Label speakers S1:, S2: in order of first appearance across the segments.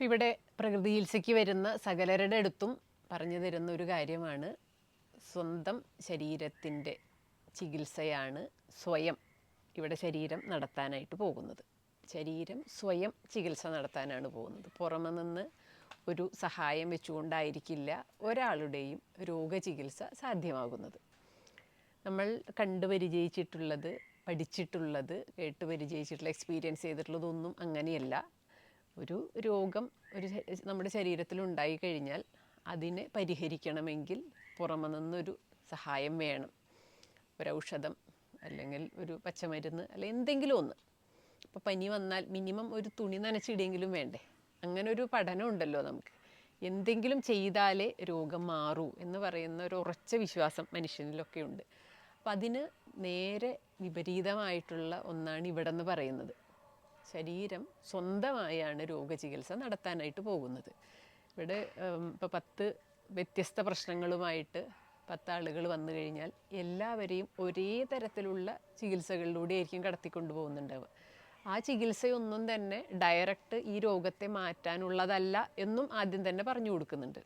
S1: ഇവിടെ പ്രകൃതി ചികിത്സയ്ക്ക് വരുന്ന സകലരുടെ അടുത്തും പറഞ്ഞു തരുന്ന ഒരു കാര്യമാണ്. സ്വന്തം ശരീരത്തിന്റെ ചികിത്സയാണ് സ്വയം ഇവിടെ ശരീരം നടത്താനായിട്ട് പോകുന്നത്. ശരീരം സ്വയം ചികിത്സ നടത്താനാണ് പോകുന്നത്. പുറമെ നിന്ന് ഒരു സഹായം വെച്ചുകൊണ്ടായിരിക്കില്ല ഒരാളുടെയും രോഗചികിത്സ സാധ്യമാകുന്നത്. നമ്മൾ കണ്ടു പരിചയിച്ചിട്ടുള്ളത് പഠിച്ചിട്ടുള്ളത് കേട്ട് പരിചയിച്ചിട്ടുള്ള എക്സ്പീരിയൻസ് ചെയ്തിട്ടുള്ളതൊന്നും അങ്ങനെയല്ല. ഒരു രോഗം ഒരു നമ്മുടെ ശരീരത്തിൽ ഉണ്ടായി കഴിഞ്ഞാൽ അതിനെ പരിഹരിക്കണമെങ്കിൽ പുറമെ നിന്നൊരു സഹായം വേണം. ഒരൗഷധം അല്ലെങ്കിൽ ഒരു പച്ചമരുന്ന് അല്ലെ എന്തെങ്കിലും ഒന്ന്. ഇപ്പോൾ പനി വന്നാൽ മിനിമം ഒരു തുണി നനച്ചിടെങ്കിലും വേണ്ടേ? അങ്ങനെ ഒരു പഠനം ഉണ്ടല്ലോ നമുക്ക്. എന്തെങ്കിലും ചെയ്താലേ രോഗം മാറൂ എന്ന് പറയുന്ന ഒരു ഉറച്ച വിശ്വാസം മനുഷ്യനിലൊക്കെ ഉണ്ട്. അപ്പം അതിന് നേരെ വിപരീതമായിട്ടുള്ള ഒന്നാണ് ഇവിടെ നിന്ന് പറയുന്നത്. ശരീരം സ്വന്തമായാണ് രോഗചികിത്സ നടത്താനായിട്ട് പോകുന്നത്. ഇവിടെ ഇപ്പോൾ പത്ത് വ്യത്യസ്ത പ്രശ്നങ്ങളുമായിട്ട് പത്താളുകൾ വന്നു കഴിഞ്ഞാൽ എല്ലാവരെയും ഒരേ തരത്തിലുള്ള ചികിത്സകളിലൂടെ ആയിരിക്കും കടത്തിക്കൊണ്ടു പോകുന്നുണ്ടാവുക. ആ ചികിത്സയൊന്നും തന്നെ ഡയറക്റ്റ് ഈ രോഗത്തെ മാറ്റാനുള്ളതല്ല എന്നും ആദ്യം തന്നെ പറഞ്ഞു കൊടുക്കുന്നുണ്ട്.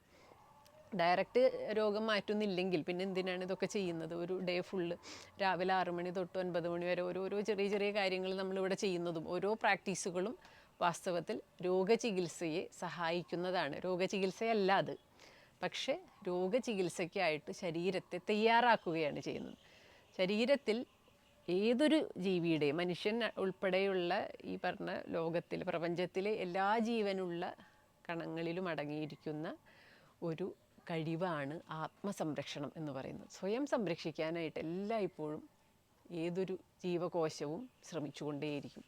S1: ഡയറക്റ്റ് രോഗം മാറ്റുന്നില്ലെങ്കിൽ പിന്നെ എന്തിനാണ് ഇതൊക്കെ ചെയ്യുന്നത്? ഒരു ഡേ ഫുള്ള് രാവിലെ ആറ് മണി തൊട്ട് ഒൻപത് മണി വരെ ഓരോരോ ചെറിയ ചെറിയ കാര്യങ്ങൾ നമ്മളിവിടെ ചെയ്യുന്നതും ഓരോ പ്രാക്ടീസുകളും വാസ്തവത്തിൽ രോഗചികിത്സയെ സഹായിക്കുന്നതാണ്. രോഗചികിത്സയല്ല അത്. പക്ഷേ രോഗചികിത്സയ്ക്കായിട്ട് ശരീരത്തെ തയ്യാറാക്കുകയാണ് ചെയ്യുന്നത്. ശരീരത്തിൽ ഏതൊരു ജീവിയുടെ മനുഷ്യൻ ഉൾപ്പെടെയുള്ള ഈ പറഞ്ഞ ലോകത്തിൽ പ്രപഞ്ചത്തിലെ എല്ലാ ജീവനുള്ള കണങ്ങളിലും അടങ്ങിയിരിക്കുന്ന ഒരു കഴിവാണ് ആത്മസംരക്ഷണം എന്ന് പറയുന്നത്. സ്വയം സംരക്ഷിക്കാനായിട്ട് എല്ലായ്പ്പോഴും ഏതൊരു ജീവകോശവും ശ്രമിച്ചുകൊണ്ടേയിരിക്കും.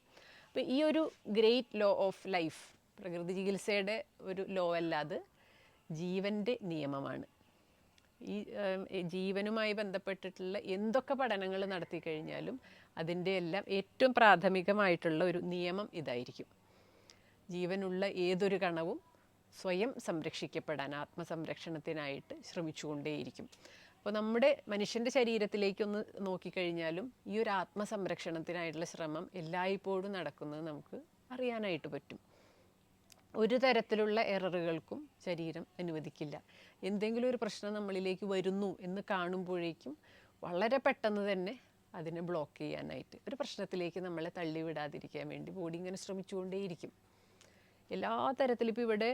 S1: അപ്പോൾ ഈ ഒരു ഗ്രേറ്റ് ലോ ഓഫ് ലൈഫ് പ്രകൃതി ചികിത്സയുടെ ഒരു ലോ അല്ലാതെ ജീവന്റെ നിയമമാണ്. ഈ ജീവനുമായി ബന്ധപ്പെട്ടിട്ടുള്ള എന്തൊക്കെ പഠനങ്ങൾ നടത്തി കഴിഞ്ഞാലും അതിന്റെ എല്ലാം ഏറ്റവും പ്രാഥമികമായിട്ടുള്ള ഒരു നിയമം ഇതായിരിക്കും. ജീവനുള്ള ഏതൊരു കണവും സ്വയം സംരക്ഷിക്കപ്പെടാൻ ആത്മസംരക്ഷണത്തിനായിട്ട് ശ്രമിച്ചുകൊണ്ടേയിരിക്കും. അപ്പോൾ നമ്മുടെ മനുഷ്യന്റെ ശരീരത്തിലേക്കൊന്ന് നോക്കിക്കഴിഞ്ഞാലും ഈ ഒരു ആത്മസംരക്ഷണത്തിനായിട്ടുള്ള ശ്രമം എല്ലായ്പ്പോഴും നടക്കുന്നത് നമുക്ക് അറിയാനായിട്ട് പറ്റും. ഒരു തരത്തിലുള്ള എററുകൾക്കും ശരീരം അനുവദിക്കില്ല. എന്തെങ്കിലും ഒരു പ്രശ്നം നമ്മളിലേക്ക് വരുന്നു എന്ന് കാണുമ്പോഴേക്കും വളരെ പെട്ടെന്ന് തന്നെ അതിനെ ബ്ലോക്ക് ചെയ്യാനായിട്ട് ഒരു പ്രശ്നത്തിലേക്ക് നമ്മളെ തള്ളിവിടാതിരിക്കാൻ വേണ്ടി ബോഡി ഇങ്ങനെ ശ്രമിച്ചുകൊണ്ടേയിരിക്കും. എല്ലാ തരത്തിലും ഇപ്പോൾ ഇവിടെ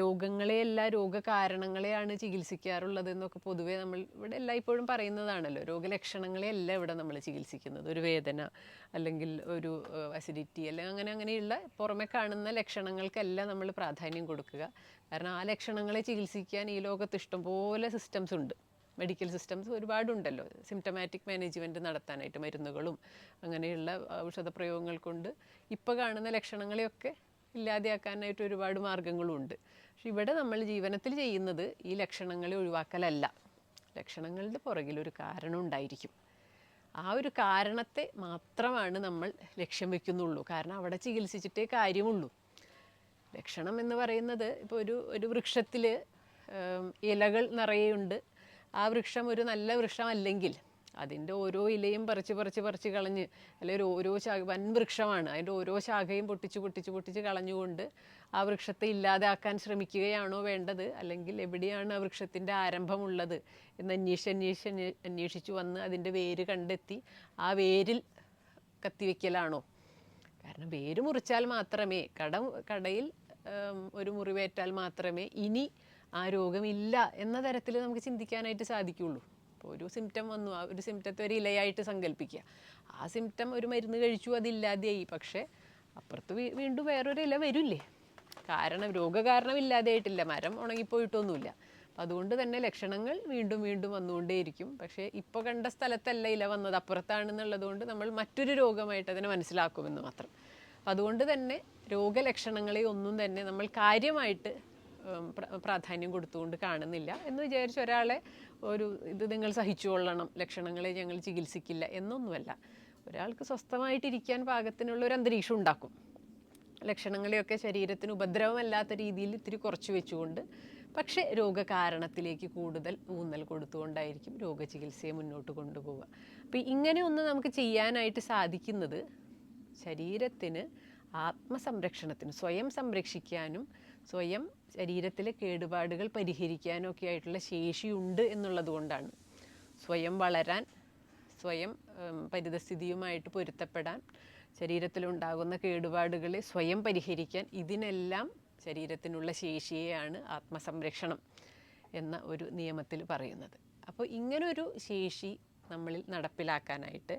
S1: രോഗങ്ങളെ എല്ലാ രോഗകാരണങ്ങളെയാണ് ചികിത്സിക്കാറുള്ളത് എന്നൊക്കെ പൊതുവേ നമ്മൾ ഇവിടെ എല്ലായ്പ്പോഴും പറയുന്നതാണല്ലോ. രോഗലക്ഷണങ്ങളെയല്ല ഇവിടെ നമ്മൾ ചികിത്സിക്കുന്നത്. ഒരു വേദന അല്ലെങ്കിൽ ഒരു അസിഡിറ്റി അല്ലെങ്കിൽ അങ്ങനെ അങ്ങനെയുള്ള പുറമെ കാണുന്ന ലക്ഷണങ്ങൾക്കല്ല നമ്മൾ പ്രാധാന്യം കൊടുക്കുക. കാരണം ആ ലക്ഷണങ്ങളെ ചികിത്സിക്കാൻ ഈ ലോകത്ത് ഇഷ്ടംപോലെ സിസ്റ്റംസ് ഉണ്ട്. മെഡിക്കൽ സിസ്റ്റംസ് ഒരുപാടുണ്ടല്ലോ. സിംറ്റമാറ്റിക് മാനേജ്മെന്റ് നടത്താനായിട്ട് മരുന്നുകളും അങ്ങനെയുള്ള ഔഷധപ്രയോഗങ്ങൾ കൊണ്ട് ഇപ്പോൾ കാണുന്ന ലക്ഷണങ്ങളെയൊക്കെ ഇല്ലാതെയാക്കാനായിട്ട് ഒരുപാട് മാർഗങ്ങളുണ്ട്. പക്ഷെ ഇവിടെ നമ്മൾ ജീവനത്തിൽ ചെയ്യുന്നത് ഈ ലക്ഷണങ്ങളെ ഒഴിവാക്കലല്ല. ലക്ഷണങ്ങളുടെ പുറകിൽ ഒരു കാരണം ഉണ്ടായിരിക്കും. ആ ഒരു കാരണത്തെ മാത്രമാണ് നമ്മൾ ലക്ഷ്യം വെക്കുന്നുള്ളൂ. കാരണം അവിടെ ചികിത്സിച്ചിട്ടേ കാര്യമുള്ളൂ. ലക്ഷണം എന്ന് പറയുന്നത് ഇപ്പോൾ ഒരു ഒരു വൃക്ഷത്തിൽ ഇലകൾ നിറയെയുണ്ട് ആ വൃക്ഷം ഒരു നല്ല വൃക്ഷമല്ലെങ്കിൽ അതിന്റെ ഓരോ ഇലയും പറിച്ച് പറിച്ച് പറിച്ച് കളഞ്ഞ് അല്ലെങ്കിൽ ഓരോ ശാഖ വൻ വൃക്ഷമാണ്. അതിന്റെ ഓരോ ശാഖയും പൊട്ടിച്ച് പൊട്ടിച്ച് പൊട്ടിച്ച് കളഞ്ഞുകൊണ്ട് ആ വൃക്ഷത്തെ ഇല്ലാതാക്കാൻ ശ്രമിക്കുകയാണോ വേണ്ടത്? അല്ലെങ്കിൽ എവിടെയാണ് ആ വൃക്ഷത്തിന്റെ ആരംഭമുള്ളത് എന്ന് അന്വേഷിച്ച് അന്വേഷിച്ച് അന്വേ- അന്വേഷിച്ച് വന്ന് അതിന്റെ വേര് കണ്ടെത്തി ആ വേരിൽ കത്തിവെക്കലാണോ? കാരണം വേര് മുറിച്ചാൽ മാത്രമേ കട കടയിൽ ഒരു മുറിവേറ്റാൽ മാത്രമേ ഇനി ആ രോഗമില്ല എന്ന തരത്തിൽ നമുക്ക് ചിന്തിക്കാനായിട്ട് സാധിക്കുള്ളൂ. ഇപ്പോൾ ഒരു സിംറ്റം വന്നു. ആ ഒരു സിംറ്റത്തെ ഒരു ഇലയായിട്ട് സങ്കല്പിക്കുക ആ സിംറ്റം ഒരു മരുന്ന് കഴിച്ചു അതില്ലാതെയായി. പക്ഷേ അപ്പുറത്ത് വീണ്ടും വേറൊരു ഇല വരില്ലേ? കാരണം രോഗകാരണം ഇല്ലാതെയായിട്ടില്ല മരം ഉണങ്ങിപ്പോയിട്ടൊന്നുമില്ല. അപ്പം അതുകൊണ്ട് തന്നെ ലക്ഷണങ്ങൾ വീണ്ടും വീണ്ടും വന്നുകൊണ്ടേയിരിക്കും. പക്ഷേ ഇപ്പോൾ കണ്ട സ്ഥലത്തല്ല ഇല വന്നത്. അപ്പുറത്താണെന്നുള്ളത് കൊണ്ട് നമ്മൾ മറ്റൊരു രോഗമായിട്ട് അതിനെ മനസ്സിലാക്കുമെന്ന് മാത്രം. അതുകൊണ്ട് തന്നെ രോഗലക്ഷണങ്ങളെ ഒന്നും തന്നെ നമ്മൾ കാര്യമായിട്ട് പ്രാധാന്യം കൊടുത്തുകൊണ്ട് കാണുന്നില്ല എന്ന് വിചാരിച്ച് ഒരാളെ ഒരു ഇത് നിങ്ങൾ സഹിച്ചുകൊള്ളണം ലക്ഷണങ്ങളെ ഞങ്ങൾ ചികിത്സിക്കില്ല എന്നൊന്നുമല്ല. ഒരാൾക്ക് സ്വസ്ഥമായിട്ടിരിക്കാൻ പാകത്തിനുള്ള ഒരു അന്തരീക്ഷം ഉണ്ടാക്കും. ലക്ഷണങ്ങളെയൊക്കെ ശരീരത്തിന് ഉപദ്രവമല്ലാത്ത രീതിയിൽ ഇത്തിരി കുറച്ച് വെച്ചുകൊണ്ട് പക്ഷേ രോഗകാരണത്തിലേക്ക് കൂടുതൽ ഊന്നൽ കൊടുത്തുകൊണ്ടായിരിക്കും രോഗചികിത്സയെ മുന്നോട്ട് കൊണ്ടുപോവുക. അപ്പോൾ ഇങ്ങനെ ഒന്ന് നമുക്ക് ചെയ്യാനായിട്ട് സാധിക്കുന്നത് ശരീരത്തിന് ആത്മസംരക്ഷണത്തിന് സ്വയം സംരക്ഷിക്കാനും സ്വയം ശരീരത്തിലെ കേടുപാടുകൾ പരിഹരിക്കാനൊക്കെ ആയിട്ടുള്ള ശേഷിയുണ്ട് എന്നുള്ളത് കൊണ്ടാണ്. സ്വയം വളരാൻ സ്വയം പരിതസ്ഥിതിയുമായിട്ട് പൊരുത്തപ്പെടാൻ ശരീരത്തിലുണ്ടാകുന്ന കേടുപാടുകളെ സ്വയം പരിഹരിക്കാൻ ഇതിനെല്ലാം ശരീരത്തിനുള്ള ശേഷിയെയാണ് ആത്മസംരക്ഷണം എന്ന ഒരു നിയമത്തിൽ പറയുന്നത്. അപ്പോൾ ഇങ്ങനൊരു ശേഷി നമ്മളിൽ നടപ്പിലാക്കാനായിട്ട്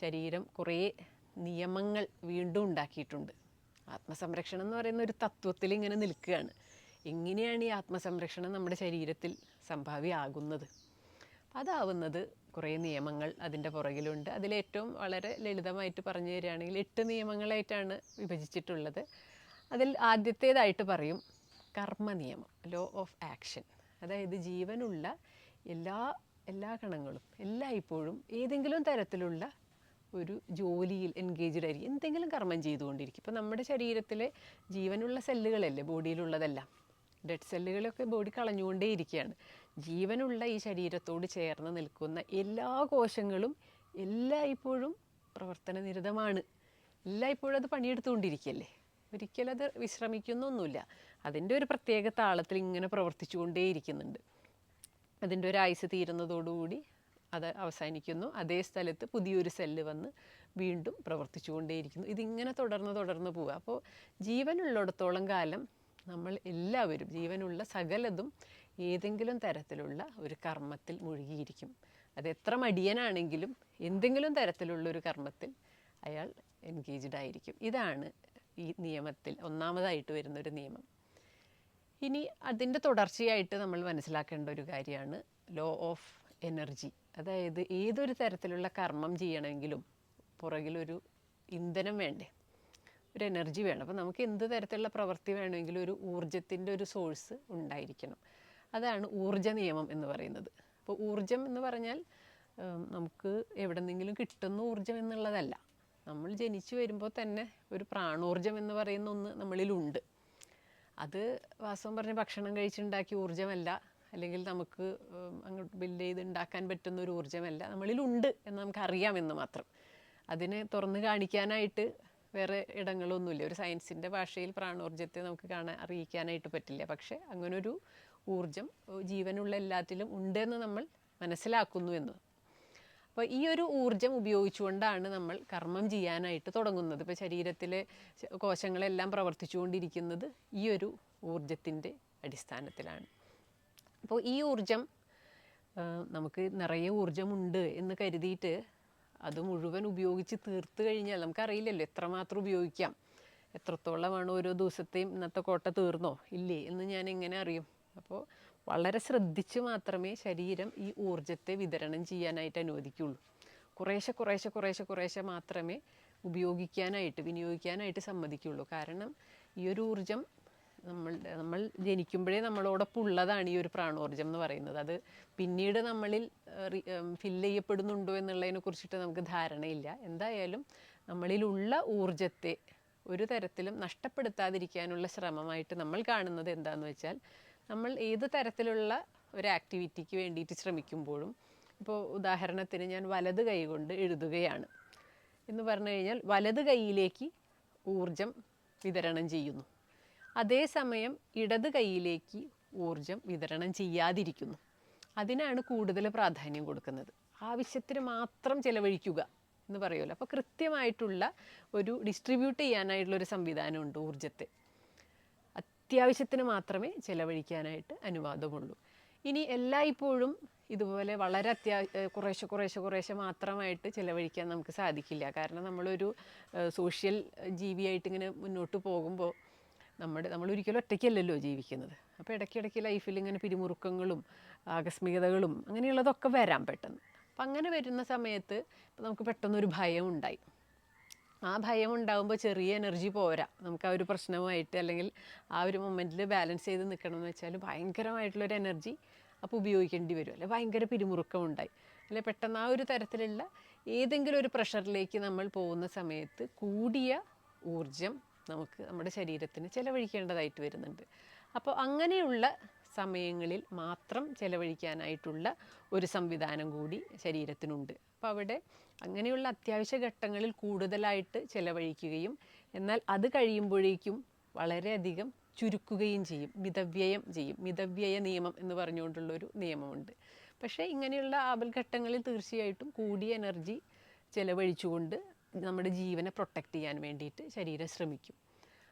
S1: ശരീരം കുറേ നിയമങ്ങൾ വീണ്ടും ഉണ്ടാക്കിയിട്ടുണ്ട്. ആത്മസംരക്ഷണം എന്ന് പറയുന്ന ഒരു തത്വത്തിൽ ഇങ്ങനെ നിൽക്കുകയാണ്. എങ്ങനെയാണ് ഈ ആത്മസംരക്ഷണം നമ്മുടെ ശരീരത്തിൽ സംഭാവ്യമാകുന്നത് അതാവുന്നത് കുറേ നിയമങ്ങൾ അതിന്റെ പുറകിലുണ്ട്. അതിലേറ്റവും വളരെ ലളിതമായിട്ട് പറഞ്ഞു തരികയാണെങ്കിൽ എട്ട് നിയമങ്ങളായിട്ടാണ് വിഭജിച്ചിട്ടുള്ളത്. അതിൽ ആദ്യത്തേതായിട്ട് പറയും കർമ്മ നിയമം ലോ ഓഫ് ആക്ഷൻ അതായത് ജീവനുള്ള എല്ലാ എല്ലാ കണങ്ങളും എല്ലായ്പ്പോഴും ഏതെങ്കിലും തരത്തിലുള്ള ഒരു ജോലിയിൽ എൻഗേജ്ഡ് ആയിരിക്കും. എന്തെങ്കിലും കർമ്മം ചെയ്തുകൊണ്ടിരിക്കും. ഇപ്പോൾ നമ്മുടെ ശരീരത്തിലെ ജീവനുള്ള സെല്ലുകളല്ലേ ബോഡിയിലുള്ളതെല്ലാം ഡെഡ് സെല്ലുകളൊക്കെ ബോഡി കളഞ്ഞുകൊണ്ടേ ഇരിക്കുകയാണ് ജീവനുള്ള ഈ ശരീരത്തോട് ചേർന്ന് നിൽക്കുന്ന എല്ലാ കോശങ്ങളും എല്ലായ്പ്പോഴും പ്രവർത്തന നിരതമാണ് എല്ലായ്പ്പോഴും അത് പണിയെടുത്തുകൊണ്ടിരിക്കുകയല്ലേ അത് വിശ്രമിക്കുന്നൊന്നുമില്ല. അതിന്റെ ഒരു പ്രത്യേക താളത്തിൽ ഇങ്ങനെ പ്രവർത്തിച്ചുകൊണ്ടേയിരിക്കുന്നുണ്ട്. അതിന്റെ ഒരു ആയുസ് തീരുന്നതോടുകൂടി അത് അവസാനിക്കുന്നു. അതേ സ്ഥലത്ത് പുതിയൊരു സെല്ല് വന്ന് വീണ്ടും പ്രവർത്തിച്ചുകൊണ്ടേയിരിക്കുന്നു. ഇതിങ്ങനെ തുടർന്ന് തുടർന്ന് പോവുക. അപ്പോൾ ജീവനുള്ളിടത്തോളം കാലം നമ്മൾ എല്ലാവരും ജീവനുള്ള സകലതും ഏതെങ്കിലും തരത്തിലുള്ള ഒരു കർമ്മത്തിൽ മുഴുകിയിരിക്കും. അത് എത്ര മടിയനാണെങ്കിലും എന്തെങ്കിലും തരത്തിലുള്ള ഒരു കർമ്മത്തിൽ അയാൾ എൻഗേജ്ഡ് ആയിരിക്കും. ഇതാണ് ഈ നിയമത്തിൽ ഒന്നാമതായിട്ട് വരുന്നൊരു നിയമം. ഇനി അതിന്റെ തുടർച്ചയായിട്ട് നമ്മൾ മനസ്സിലാക്കേണ്ട ഒരു കാര്യമാണ് ലോ ഓഫ് എനർജി അതായത് ഏതൊരു തരത്തിലുള്ള കർമ്മം ചെയ്യണമെങ്കിലും പുറകിലൊരു ഇന്ധനം വേണ്ടേ? ഒരു എനർജി വേണം. അപ്പോൾ നമുക്ക് എന്ത് തരത്തിലുള്ള പ്രവൃത്തി വേണമെങ്കിലും ഒരു ഊർജത്തിന്റെ ഒരു സോഴ്സ് ഉണ്ടായിരിക്കണം. അതാണ് ഊർജ നിയമം എന്ന് പറയുന്നത്. അപ്പോൾ ഊർജം എന്ന് പറഞ്ഞാൽ നമുക്ക് എവിടെ നിന്നെങ്കിലും കിട്ടുന്ന ഊർജം എന്നുള്ളതല്ല. നമ്മൾ ജനിച്ചു വരുമ്പോൾ തന്നെ ഒരു പ്രാണോർജം എന്ന് പറയുന്ന ഒന്ന് നമ്മളിലുണ്ട്. അത് വാസ്തവം പറഞ്ഞ് ഭക്ഷണം കഴിച്ചുണ്ടാക്കിയ ഊർജമല്ല. അല്ലെങ്കിൽ നമുക്ക് അങ്ങോട്ട് ബിൽഡ് ചെയ്ത് ഉണ്ടാക്കാൻ പറ്റുന്ന ഒരു ഊർജമല്ല. നമ്മളിലുണ്ട് എന്ന് നമുക്കറിയാമെന്ന് മാത്രം. അതിനെ തുറന്ന് കാണിക്കാനായിട്ട് വേറെ ഇടങ്ങളൊന്നുമില്ല. ഒരു സയൻസിന്റെ ഭാഷയിൽ പ്രാണോർജത്തെ നമുക്ക് കാണാൻ അറിയിക്കാനായിട്ട് പറ്റില്ല. പക്ഷേ അങ്ങനൊരു ഊർജം ജീവനുള്ള എല്ലാത്തിലും ഉണ്ടെന്ന് നമ്മൾ മനസ്സിലാക്കുന്നു എന്ന്. അപ്പോൾ ഈ ഒരു ഊർജം ഉപയോഗിച്ചുകൊണ്ടാണ് നമ്മൾ കർമ്മം ചെയ്യാനായിട്ട് തുടങ്ങുന്നത്. ഇപ്പോൾ ശരീരത്തിലെ കോശങ്ങളെല്ലാം പ്രവർത്തിച്ചുകൊണ്ടിരിക്കുന്നത് ഈ ഒരു ഊർജത്തിന്റെ അടിസ്ഥാനത്തിലാണ്. അപ്പോൾ ഈ ഊർജം നമുക്ക് നിറയെ ഊർജമുണ്ട് എന്ന് കരുതിയിട്ട് അത് മുഴുവൻ ഉപയോഗിച്ച് തീർത്തു കഴിഞ്ഞാൽ നമുക്കറിയില്ലല്ലോ എത്രമാത്രം ഉപയോഗിക്കാം. എത്രത്തോളമാണ് ഓരോ ദിവസത്തെയും ഇന്നത്തെ കോട്ട തീർന്നോ? ഇല്ലേ? എന്ന് ഞാൻ എങ്ങനെ അറിയും? അപ്പോൾ വളരെ ശ്രദ്ധിച്ച് മാത്രമേ ശരീരം ഈ ഊർജത്തെ വിതരണം ചെയ്യാനായിട്ട് അനുവദിക്കുള്ളൂ. കുറേശ്ശെ കുറേശ്ശെ കുറേശ്ശെ കുറേശ്ശെ മാത്രമേ ഉപയോഗിക്കാനായിട്ട് വിനിയോഗിക്കാനായിട്ട് സമ്മതിക്കുള്ളൂ. കാരണം ഈ ഒരു ഊർജം നമ്മൾ നമ്മൾ ജനിക്കുമ്പോഴേ നമ്മളോടൊപ്പം ഉള്ളതാണ് ഈ ഒരു പ്രാണോർജം എന്ന് പറയുന്നത്. അത് പിന്നീട് നമ്മളിൽ ഫില്ല് ചെയ്യപ്പെടുന്നുണ്ടോ എന്നുള്ളതിനെ കുറിച്ചിട്ട് നമുക്ക് ധാരണയില്ല. എന്തായാലും നമ്മളിലുള്ള ഊർജത്തെ ഒരു തരത്തിലും നഷ്ടപ്പെടുത്താതിരിക്കാനുള്ള ശ്രമമായിട്ട് നമ്മൾ കാണുന്നത് എന്താണെന്ന് വെച്ചാൽ നമ്മൾ ഏത് തരത്തിലുള്ള ഒരു ആക്ടിവിറ്റിക്ക് വേണ്ടിയിട്ട് ശ്രമിക്കുമ്പോഴും ഇപ്പോൾ ഉദാഹരണത്തിന് ഞാൻ വലത് കൈ കൊണ്ട് എഴുതുകയാണ്. എന്ന് പറഞ്ഞു കഴിഞ്ഞാൽ വലത് കൈയിലേക്ക് ഊർജം വിതരണം ചെയ്യുന്നു. അതേസമയം ഇടത് കൈയിലേക്ക് ഊർജം വിതരണം ചെയ്യാതിരിക്കുന്നു. അതിനാണ് കൂടുതൽ പ്രാധാന്യം കൊടുക്കുന്നത്. ആവശ്യത്തിന് മാത്രം ചെലവഴിക്കുക എന്ന് പറയുമല്ലോ. അപ്പോൾ കൃത്യമായിട്ടുള്ള ഒരു ഡിസ്ട്രിബ്യൂട്ട് ചെയ്യാനായിട്ടുള്ള ഒരു സംവിധാനമുണ്ട് ഊർജത്തെ അത്യാവശ്യത്തിന് മാത്രമേ ചെലവഴിക്കാനായിട്ട് അനുവാദമുള്ളൂ. ഇനി എല്ലായ്പ്പോഴും ഇതുപോലെ വളരെ അത്യാ കുറേശ്ശെ കുറേശ്ശെ കുറേശ്ശെ മാത്രമായിട്ട് ചിലവഴിക്കാൻ നമുക്ക് സാധിക്കില്ല. കാരണം നമ്മളൊരു സോഷ്യൽ ജീവിയായിട്ട് ഇങ്ങനെ മുന്നോട്ട് പോകുമ്പോൾ നമ്മുടെ നമ്മൾ ഒരിക്കലും ഒറ്റയ്ക്കല്ലല്ലോ ജീവിക്കുന്നത്. അപ്പോൾ ഇടയ്ക്കിടയ്ക്ക് ലൈഫിൽ ഇങ്ങനെ പിരിമുറുക്കങ്ങളും ആകസ്മികതകളും അങ്ങനെയുള്ളതൊക്കെ വരാൻ പെട്ടെന്ന്. അപ്പം അങ്ങനെ വരുന്ന സമയത്ത് ഇപ്പം നമുക്ക് പെട്ടെന്നൊരു ഭയം ഉണ്ടായി ആ ഭയം ഉണ്ടാകുമ്പോൾ ചെറിയ എനർജി പോരാ. നമുക്ക് ആ ഒരു പ്രശ്നമായിട്ട് അല്ലെങ്കിൽ ആ ഒരു മൊമെന്റിൽ ബാലൻസ് ചെയ്ത് നിൽക്കണം എന്ന് വെച്ചാൽ ഭയങ്കരമായിട്ടുള്ളൊരു എനർജി അപ്പോൾ ഉപയോഗിക്കേണ്ടി വരും. അല്ലെ ഭയങ്കര പിരിമുറുക്കം ഉണ്ടായി അല്ലെ പെട്ടെന്ന് ആ ഒരു തരത്തിലുള്ള ഏതെങ്കിലും ഒരു പ്രഷറിലേക്ക് നമ്മൾ പോകുന്ന സമയത്ത് കൂടിയ ഊർജം നമുക്ക് നമ്മുടെ ശരീരത്തിന് ചിലവഴിക്കേണ്ടതായിട്ട് വരുന്നുണ്ട്. അപ്പോൾ അങ്ങനെയുള്ള സമയങ്ങളിൽ മാത്രം ചിലവഴിക്കാനായിട്ടുള്ള ഒരു സംവിധാനം കൂടി ശരീരത്തിനുണ്ട്. അപ്പോൾ അവിടെ അങ്ങനെയുള്ള അത്യാവശ്യ ഘട്ടങ്ങളിൽ കൂടുതലായിട്ട് ചിലവഴിക്കുകയും എന്നാൽ അത് കഴിയുമ്പോഴേക്കും വളരെയധികം ചുരുക്കുകയും ചെയ്യും. മിതവ്യയം ചെയ്യും. മിതവ്യയ നിയമം എന്ന് പറഞ്ഞുകൊണ്ടുള്ളൊരു നിയമമുണ്ട്. പക്ഷേ ഇങ്ങനെയുള്ള ആപൽഘട്ടങ്ങളിൽ തീർച്ചയായിട്ടും കൂടിയ എനർജി ചിലവഴിച്ചുകൊണ്ട് നമ്മുടെ ജീവനെ പ്രൊട്ടക്റ്റ് ചെയ്യാൻ വേണ്ടിയിട്ട് ശരീരം ശ്രമിക്കും.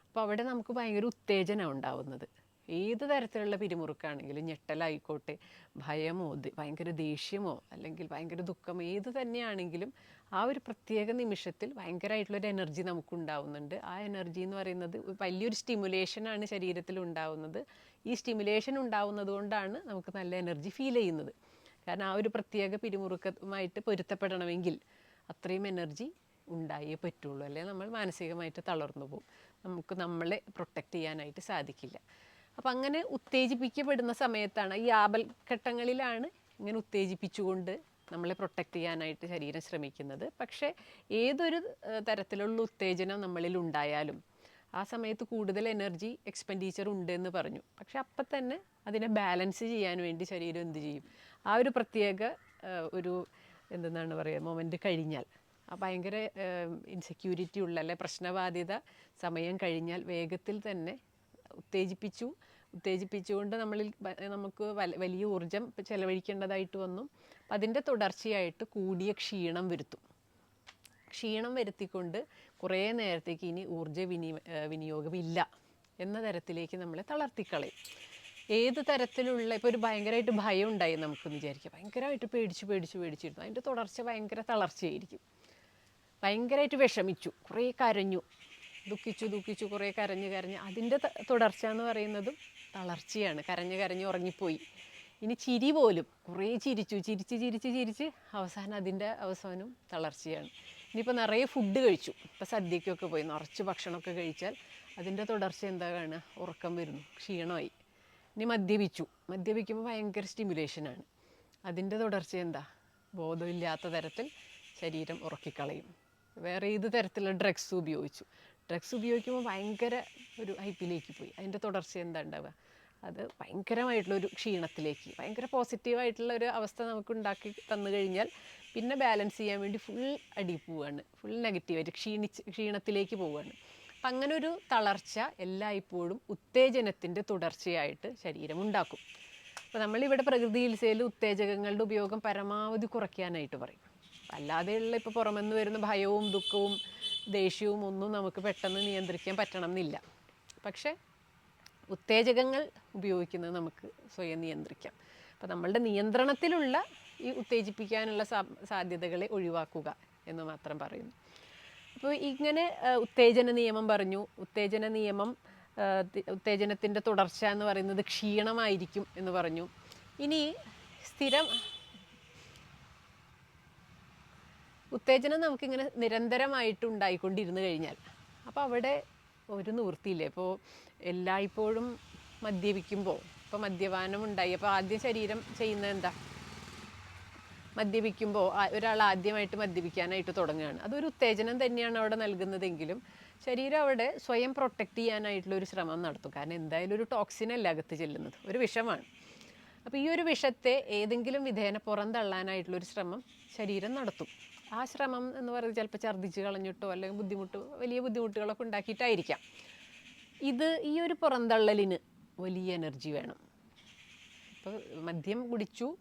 S1: അപ്പോൾ അവിടെ നമുക്ക് ഭയങ്കര ഉത്തേജനം ഉണ്ടാവുന്നത്. ഏത് തരത്തിലുള്ള പിരിമുറുക്കാണെങ്കിലും ഞെട്ടലായിക്കോട്ടെ ഭയമോ ഭയങ്കര ദേഷ്യമോ അല്ലെങ്കിൽ ഭയങ്കര ദുഃഖമോ ഏത് തന്നെയാണെങ്കിലും ആ ഒരു പ്രത്യേക നിമിഷത്തിൽ ഭയങ്കരമായിട്ടുള്ളൊരു എനർജി നമുക്ക് ഉണ്ടാവുന്നുണ്ട്. ആ എനർജി എന്ന് പറയുന്നത് വലിയൊരു സ്റ്റിമുലേഷനാണ് ശരീരത്തിൽ ഉണ്ടാവുന്നത്. ഈ സ്റ്റിമുലേഷൻ ഉണ്ടാവുന്നത് കൊണ്ടാണ് നമുക്ക് നല്ല എനർജി ഫീൽ ചെയ്യുന്നത്. കാരണം ആ ഒരു പ്രത്യേക പിരിമുറുക്കമായിട്ട് പൊരുത്തപ്പെടണമെങ്കിൽ അത്രയും എനർജി ഉണ്ടായേ പറ്റുള്ളൂ. അല്ലെങ്കിൽ നമ്മൾ മാനസികമായിട്ട് തളർന്നു പോകും. നമുക്ക് നമ്മളെ പ്രൊട്ടക്റ്റ് ചെയ്യാനായിട്ട് സാധിക്കില്ല. അപ്പം അങ്ങനെ ഉത്തേജിപ്പിക്കപ്പെടുന്ന സമയത്താണ് ഈ ആപൽഘട്ടങ്ങളിലാണ് ഇങ്ങനെ ഉത്തേജിപ്പിച്ചുകൊണ്ട് നമ്മളെ പ്രൊട്ടക്റ്റ് ചെയ്യാനായിട്ട് ശരീരം ശ്രമിക്കുന്നത്. പക്ഷേ ഏതൊരു തരത്തിലുള്ള ഉത്തേജനം നമ്മളിൽ ഉണ്ടായാലും ആ സമയത്ത് കൂടുതൽ എനർജി എക്സ്പെൻഡിച്ചർ ഉണ്ട് എന്ന് പറഞ്ഞു. പക്ഷെ അപ്പം തന്നെ അതിനെ ബാലൻസ് ചെയ്യാൻ വേണ്ടി ശരീരം എന്ത് ചെയ്യും? ആ ഒരു പ്രത്യേക ഒരു എന്തെന്നാണ് പറയുക മൊമെന്റ് കഴിഞ്ഞാൽ. ഭയങ്കര ഇൻസെക്യൂരിറ്റി ഉള്ള അല്ലെ പ്രശ്നബാധിത സമയം കഴിഞ്ഞാൽ വേഗത്തിൽ തന്നെ ഉത്തേജിപ്പിച്ചു. ഉത്തേജിപ്പിച്ചുകൊണ്ട് നമ്മളിൽ നമുക്ക് വല- വലിയ ഊർജം ചെലവഴിക്കേണ്ടതായിട്ട് വന്നു. അതിന്റെ തുടർച്ചയായിട്ട് കൂടിയ ക്ഷീണം വരുത്തും. ക്ഷീണം വരുത്തിക്കൊണ്ട് കുറേ നേരത്തേക്ക് ഇനി ഊർജ വിനി വിനിയോഗമില്ല എന്ന തരത്തിലേക്ക് നമ്മളെ തളർത്തിക്കളയും. ഏത് തരത്തിലുള്ള ഇപ്പോൾ ഒരു ഭയങ്കരമായിട്ട് ഭയം ഉണ്ടായി നമുക്കെന്ന് വിചാരിക്കുക ഭയങ്കരമായിട്ട് പേടിച്ച് പേടിച്ച് പേടിച്ചിരുന്നു. അതിന്റെ തുടർച്ച ഭയങ്കര തളർച്ചയായിരിക്കും. ഭയങ്കരമായിട്ട് വിഷമിച്ചു കുറേ കരഞ്ഞു ദുഃഖിച്ചു ദുഃഖിച്ചു കുറേ കരഞ്ഞു കരഞ്ഞു. അതിന്റെ തുടർച്ച എന്ന് പറയുന്നതും തളർച്ചയാണ് കരഞ്ഞ് കരഞ്ഞ് ഉറങ്ങിപ്പോയി. ഇനി ചിരി പോലും കുറേ ചിരിച്ചു ചിരിച്ച് ചിരിച്ച് ചിരിച്ച് അവസാനം അതിന്റെ അവസാനം തളർച്ചയാണ്. ഇനിയിപ്പോൾ നിറയെ ഫുഡ് കഴിച്ചു ഇപ്പോൾ സദ്യക്കൊക്കെ പോയി നിറച്ച് ഭക്ഷണമൊക്കെ കഴിച്ചാൽ അതിന്റെ തുടർച്ച എന്താ കാണുക ഉറക്കം വരുന്നു ക്ഷീണമായി. ഇനി മദ്യപിച്ചു മദ്യപിക്കുമ്പോൾ ഭയങ്കര സ്റ്റിമുലേഷനാണ് അതിന്റെ തുടർച്ച എന്താ? ബോധമില്ലാത്ത തരത്തിൽ ശരീരം ഉറക്കിക്കളയും. വേറെ ഏത് തരത്തിലുള്ള ഡ്രഗ്സ് ഉപയോഗിച്ചു? ഡ്രഗ്സ് ഉപയോഗിക്കുമ്പോൾ ഭയങ്കര ഒരു ഹൈപ്പിലേക്ക് പോയി. അതിന്റെ തുടർച്ച എന്താ ഉണ്ടാവുക? അത് ഭയങ്കരമായിട്ടുള്ളൊരു ക്ഷീണത്തിലേക്ക് ഭയങ്കര പോസിറ്റീവായിട്ടുള്ള ഒരു അവസ്ഥ നമുക്ക് ഉണ്ടാക്കി തന്നു കഴിഞ്ഞാൽ പിന്നെ ബാലൻസ് ചെയ്യാൻ വേണ്ടി ഫുൾ അടി പോവുകയാണ്. ഫുൾ നെഗറ്റീവായിട്ട് ക്ഷീണിച്ച് ക്ഷീണത്തിലേക്ക് പോവുകയാണ്. അപ്പം അങ്ങനെ ഒരു തളർച്ച എല്ലായ്പ്പോഴും ഉത്തേജനത്തിന്റെ തുടർച്ചയായിട്ട് ശരീരം ഉണ്ടാക്കും. അപ്പോൾ നമ്മളിവിടെ പ്രകൃതി ചികിത്സയിൽ ഉത്തേജകങ്ങളുടെ ഉപയോഗം പരമാവധി കുറയ്ക്കാനായിട്ട് പറയും. അല്ലാതെയുള്ള ഇപ്പോൾ പുറമെന്ന് വരുന്ന ഭയവും ദുഃഖവും ദേഷ്യവും ഒന്നും നമുക്ക് പെട്ടെന്ന് നിയന്ത്രിക്കാൻ പറ്റണം എന്നില്ല പക്ഷേ ഉത്തേജകങ്ങൾ ഉപയോഗിക്കുന്നത് നമുക്ക് സ്വയം നിയന്ത്രിക്കാം. അപ്പോൾ നമ്മളുടെ നിയന്ത്രണത്തിലുള്ള ഈ ഉത്തേജിപ്പിക്കാനുള്ള സാധ്യതകളെ ഒഴിവാക്കുക എന്ന് മാത്രം പറയുന്നു. അപ്പോൾ ഇങ്ങനെ ഉത്തേജന നിയമം പറഞ്ഞു. ഉത്തേജന നിയമം ഉത്തേജനത്തിന്റെ തുടർച്ച എന്ന് പറയുന്നത് ക്ഷീണമായിരിക്കും എന്ന് പറഞ്ഞു. ഇനി സ്ഥിരം ഉത്തേജനം നമുക്കിങ്ങനെ നിരന്തരമായിട്ട് ഉണ്ടായിക്കൊണ്ടിരുന്നു കഴിഞ്ഞാൽ. അപ്പോൾ അവിടെ ഒരു നിവൃത്തിയില്ലേ? ഇപ്പോൾ എല്ലായ്പ്പോഴും മദ്യപിക്കുമ്പോൾ ഇപ്പോൾ മദ്യപാനം ഉണ്ടായി അപ്പോൾ ആദ്യം ശരീരം ചെയ്യുന്നത് എന്താ? മദ്യപിക്കുമ്പോൾ ഒരാൾ ആദ്യമായിട്ട് മദ്യപിക്കാനായിട്ട് തുടങ്ങുകയാണ്. അതൊരു ഉത്തേജനം തന്നെയാണ് അവിടെ നൽകുന്നതെങ്കിലും ശരീരം അവിടെ സ്വയം പ്രൊട്ടക്റ്റ് ചെയ്യാനായിട്ടുള്ള ഒരു ശ്രമം നടത്തും. കാരണം എന്തായാലും ഒരു ടോക്സിനല്ല അകത്ത് ചെല്ലുന്നത്? ഒരു വിഷമാണ്. അപ്പോൾ ഈ ഒരു വിഷത്തെ ഏതെങ്കിലും വിധേന പുറന്തള്ളാനായിട്ടുള്ള ഒരു ശ്രമം ശരീരം നടത്തും. ആ ശ്രമം എന്ന് പറയുന്നത് ചിലപ്പോൾ ഛർദ്ദിച്ച് കളഞ്ഞിട്ടോ അല്ലെങ്കിൽ ബുദ്ധിമുട്ട് വലിയ ബുദ്ധിമുട്ടുകളൊക്കെ ഉണ്ടാക്കിയിട്ടായിരിക്കാം. ഇത് ഈ ഒരു പുറന്തള്ളലിന് വലിയ എനർജി വേണം. ഇപ്പോൾ മദ്യം കുടിച്ചു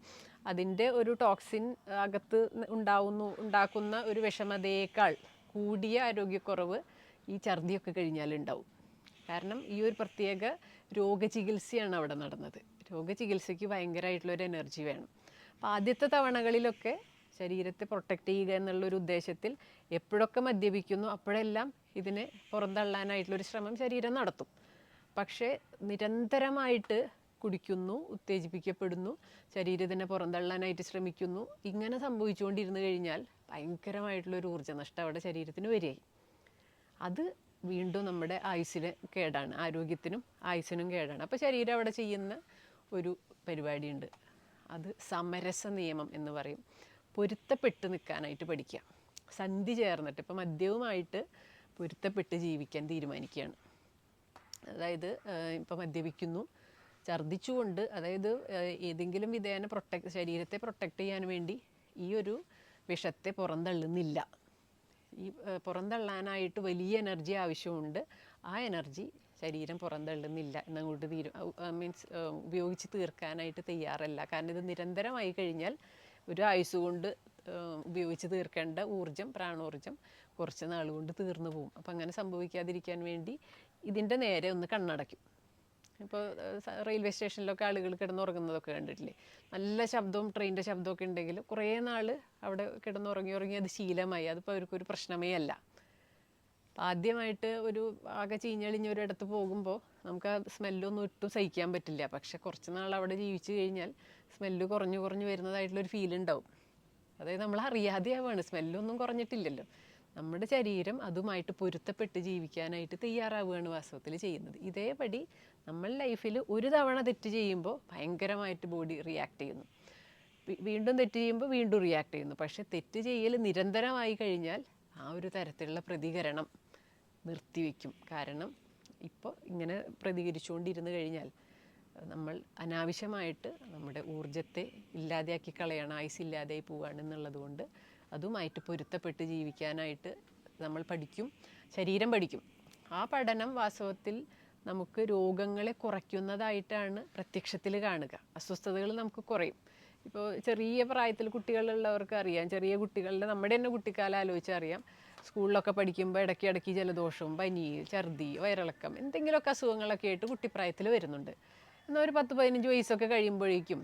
S1: അതിന്റെ ഒരു ടോക്സിൻ അകത്ത് ഉണ്ടാവുന്നു ഉണ്ടാക്കുന്ന ഒരു വിഷമതയേക്കാൾ കൂടിയ ആരോഗ്യക്കുറവ് ഈ ഛർദിയൊക്കെ കഴിഞ്ഞാൽ ഉണ്ടാവും. കാരണം ഈ ഒരു പ്രത്യേക രോഗചികിത്സയാണ് അവിടെ നടന്നത്. രോഗചികിത്സയ്ക്ക് ഭയങ്കരമായിട്ടുള്ളൊരു എനർജി വേണം. അപ്പോൾ ആദ്യത്തെ തവണകളിലൊക്കെ ശരീരത്തെ പ്രൊട്ടക്റ്റ് ചെയ്യുക എന്നുള്ളൊരു ഉദ്ദേശത്തിൽ എപ്പോഴൊക്കെ മദ്യപിക്കുന്നു അപ്പോഴെല്ലാം ഇതിനെ പുറന്തള്ളാനായിട്ടുള്ളൊരു ശ്രമം ശരീരം നടത്തും. പക്ഷേ നിരന്തരമായിട്ട് കുടിക്കുന്നു ഉത്തേജിപ്പിക്കപ്പെടുന്നു ശരീരത്തിനെ പുറന്തള്ളാനായിട്ട് ശ്രമിക്കുന്നു ഇങ്ങനെ സംഭവിച്ചുകൊണ്ടിരുന്നു കഴിഞ്ഞാൽ ഭയങ്കരമായിട്ടുള്ളൊരു ഊർജനഷ്ടം അവിടെ ശരീരത്തിന് വരികയായി. അത് വീണ്ടും നമ്മുടെ ആയുസ്സിന് കേടാണ് ആരോഗ്യത്തിനും ആയുസ്സിനും കേടാണ്. അപ്പോൾ ശരീരം അവിടെ ചെയ്യുന്ന ഒരു പരിപാടിയുണ്ട്. അത് സമരസ നിയമം എന്ന് പറയും. പൊരുത്തപ്പെട്ട് നിൽക്കാനായിട്ട് പഠിക്കുക സന്ധി ചേർന്നിട്ട് ഇപ്പോൾ മദ്യവുമായിട്ട് പൊരുത്തപ്പെട്ട് ജീവിക്കാൻ തീരുമാനിക്കുകയാണ് അതായത് ഇപ്പോൾ മദ്യപിക്കുന്നു ഛർദ്ദിച്ചുകൊണ്ട് അതായത് ഏതെങ്കിലും വിധേന പ്രൊട്ടക്ട് ശരീരത്തെ പ്രൊട്ടക്റ്റ് ചെയ്യാൻ വേണ്ടി ഈ ഒരു വിഷത്തെ പുറന്തള്ളുന്നില്ല. ഈ പുറന്തള്ളാനായിട്ട് വലിയ എനർജി ആവശ്യമുണ്ട്. ആ എനർജി ശരീരം പുറന്തള്ളുന്നില്ല എന്നങ്ങോട്ട് തീരും. മീൻസ് ഉപയോഗിച്ച് തീർക്കാനായിട്ട് തയ്യാറല്ല. കാരണം ഇത് നിരന്തരമായി കഴിഞ്ഞാൽ ഒരു ആയുസ് കൊണ്ട് ഉപയോഗിച്ച് തീർക്കേണ്ട ഊർജം പ്രാണോർജം കുറച്ച് നാൾ കൊണ്ട് തീർന്നു പോകും അപ്പം അങ്ങനെ സംഭവിക്കാതിരിക്കാൻ വേണ്ടി ഇതിന്റെ നേരെ ഒന്ന് കണ്ണടയ്ക്കും. ഇപ്പോൾ റെയിൽവേ സ്റ്റേഷനിലൊക്കെ ആളുകൾ കിടന്നുറങ്ങുന്നതൊക്കെ കണ്ടിട്ടില്ലേ? നല്ല ശബ്ദവും ട്രെയിനിന്റെ ശബ്ദമൊക്കെ ഉണ്ടെങ്കിൽ കുറേ നാൾ അവിടെ കിടന്നുറങ്ങി ഉറങ്ങി അത് ശീലമായി. അതിപ്പോൾ അവർക്കൊരു പ്രശ്നമേ അല്ല. ആദ്യമായിട്ട് ഒരു ആകെ ചീഞ്ഞളിഞ്ഞ ഒരിടത്ത് പോകുമ്പോൾ നമുക്ക് ആ സ്മെല്ലൊന്നും ഒട്ടും സഹിക്കാൻ പറ്റില്ല. പക്ഷെ കുറച്ച് നാൾ അവിടെ ജീവിച്ചു കഴിഞ്ഞാൽ സ്മെല്ല് കുറഞ്ഞു കുറഞ്ഞു വരുന്നതായിട്ടുള്ളൊരു ഫീൽ ഉണ്ടാവും. അതായത് നമ്മൾ അറിയാതെയാവാണ് സ്മെല്ലൊന്നും കുറഞ്ഞിട്ടില്ലല്ലോ. നമ്മുടെ ശരീരം അതുമായിട്ട് പൊരുത്തപ്പെട്ട് ജീവിക്കാനായിട്ട് തയ്യാറാവുകയാണ് വാസ്തവത്തിൽ ചെയ്യുന്നത്. ഇതേപടി നമ്മൾ ലൈഫിൽ ഒരു തവണ തെറ്റ് ചെയ്യുമ്പോൾ ഭയങ്കരമായിട്ട് ബോഡി റിയാക്ട് ചെയ്യുന്നു. വീണ്ടും തെറ്റ് ചെയ്യുമ്പോൾ വീണ്ടും റിയാക്ട് ചെയ്യുന്നു. പക്ഷെ തെറ്റ് ചെയ്യൽ നിരന്തരമായി കഴിഞ്ഞാൽ ആ ഒരു തരത്തിലുള്ള പ്രതികരണം നിർത്തിവെക്കും. കാരണം ഇപ്പോൾ ഇങ്ങനെ പ്രതികരിച്ചുകൊണ്ടിരുന്നു കഴിഞ്ഞാൽ നമ്മൾ അനാവശ്യമായിട്ട് നമ്മുടെ ഊർജത്തെ ഇല്ലാതെയാക്കി കളയണം ആയുസ് ഇല്ലാതെയായി പോവുകയാണ് എന്നുള്ളത് കൊണ്ട് അതുമായിട്ട് പൊരുത്തപ്പെട്ട് ജീവിക്കാനായിട്ട് നമ്മൾ പഠിക്കും ശരീരം പഠിക്കും. ആ പഠനം വാസ്തവത്തിൽ നമുക്ക് രോഗങ്ങളെ കുറയ്ക്കുന്നതായിട്ടാണ് പ്രത്യക്ഷത്തിൽ കാണുക. അസ്വസ്ഥതകൾ നമുക്ക് കുറയും. ഇപ്പോൾ ചെറിയ പ്രായത്തിൽ കുട്ടികളുള്ളവർക്ക് അറിയാം ചെറിയ കുട്ടികളുടെ നമ്മുടെ തന്നെ കുട്ടിക്കാലം ആലോചിച്ചാൽ അറിയാം. സ്കൂളിലൊക്കെ പഠിക്കുമ്പോൾ ഇടയ്ക്ക് ഇടയ്ക്ക് ജലദോഷവും പനി ഛർദി വയറിളക്കം എന്തെങ്കിലുമൊക്കെ അസുഖങ്ങളൊക്കെ ആയിട്ട് കുട്ടിപ്രായത്തിൽ വരുന്നുണ്ട്. എന്നാൽ ഒരു പത്ത് പതിനഞ്ച് വയസ്സൊക്കെ കഴിയുമ്പോഴേക്കും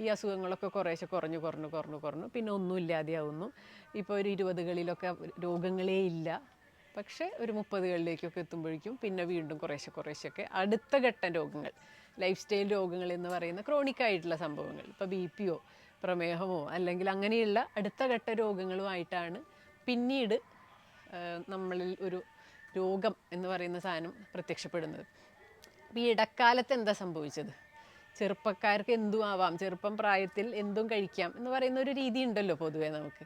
S1: ഈ അസുഖങ്ങളൊക്കെ കുറേശ്ശെ കുറഞ്ഞു കുറഞ്ഞു കുറഞ്ഞു കുറഞ്ഞു. പിന്നെ ഒന്നും ഇല്ലാതെയാവുന്നു. ഇപ്പോൾ ഒരു ഇരുപതുകളിലൊക്കെ രോഗങ്ങളേ ഇല്ല. പക്ഷേ ഒരു മുപ്പതുകളിലേക്കൊക്കെ എത്തുമ്പോഴേക്കും പിന്നെ വീണ്ടും കുറേശ്ശെ കുറേശ്ശെയൊക്കെ അടുത്ത ഘട്ടം രോഗങ്ങൾ. ലൈഫ് സ്റ്റൈൽ രോഗങ്ങൾ എന്ന് പറയുന്ന ക്രോണിക് ആയിട്ടുള്ള സംഭവങ്ങൾ. ഇപ്പോൾ ബി പിയോ പ്രമേഹമോ അല്ലെങ്കിൽ അങ്ങനെയുള്ള അടുത്ത ഘട്ട രോഗങ്ങളുമായിട്ടാണ് പിന്നീട് നമ്മളിൽ ഒരു രോഗം എന്ന് പറയുന്ന സാധനം പ്രത്യക്ഷപ്പെടുന്നത്. ഈ ഇടക്കാലത്ത് എന്താ സംഭവിച്ചത്? ചെറുപ്പക്കാർക്ക് എന്തും ആവാം. ചെറുപ്പം പ്രായത്തിൽ എന്തും കഴിക്കാം എന്ന് പറയുന്ന ഒരു രീതി ഉണ്ടല്ലോ പൊതുവേ നമുക്ക്.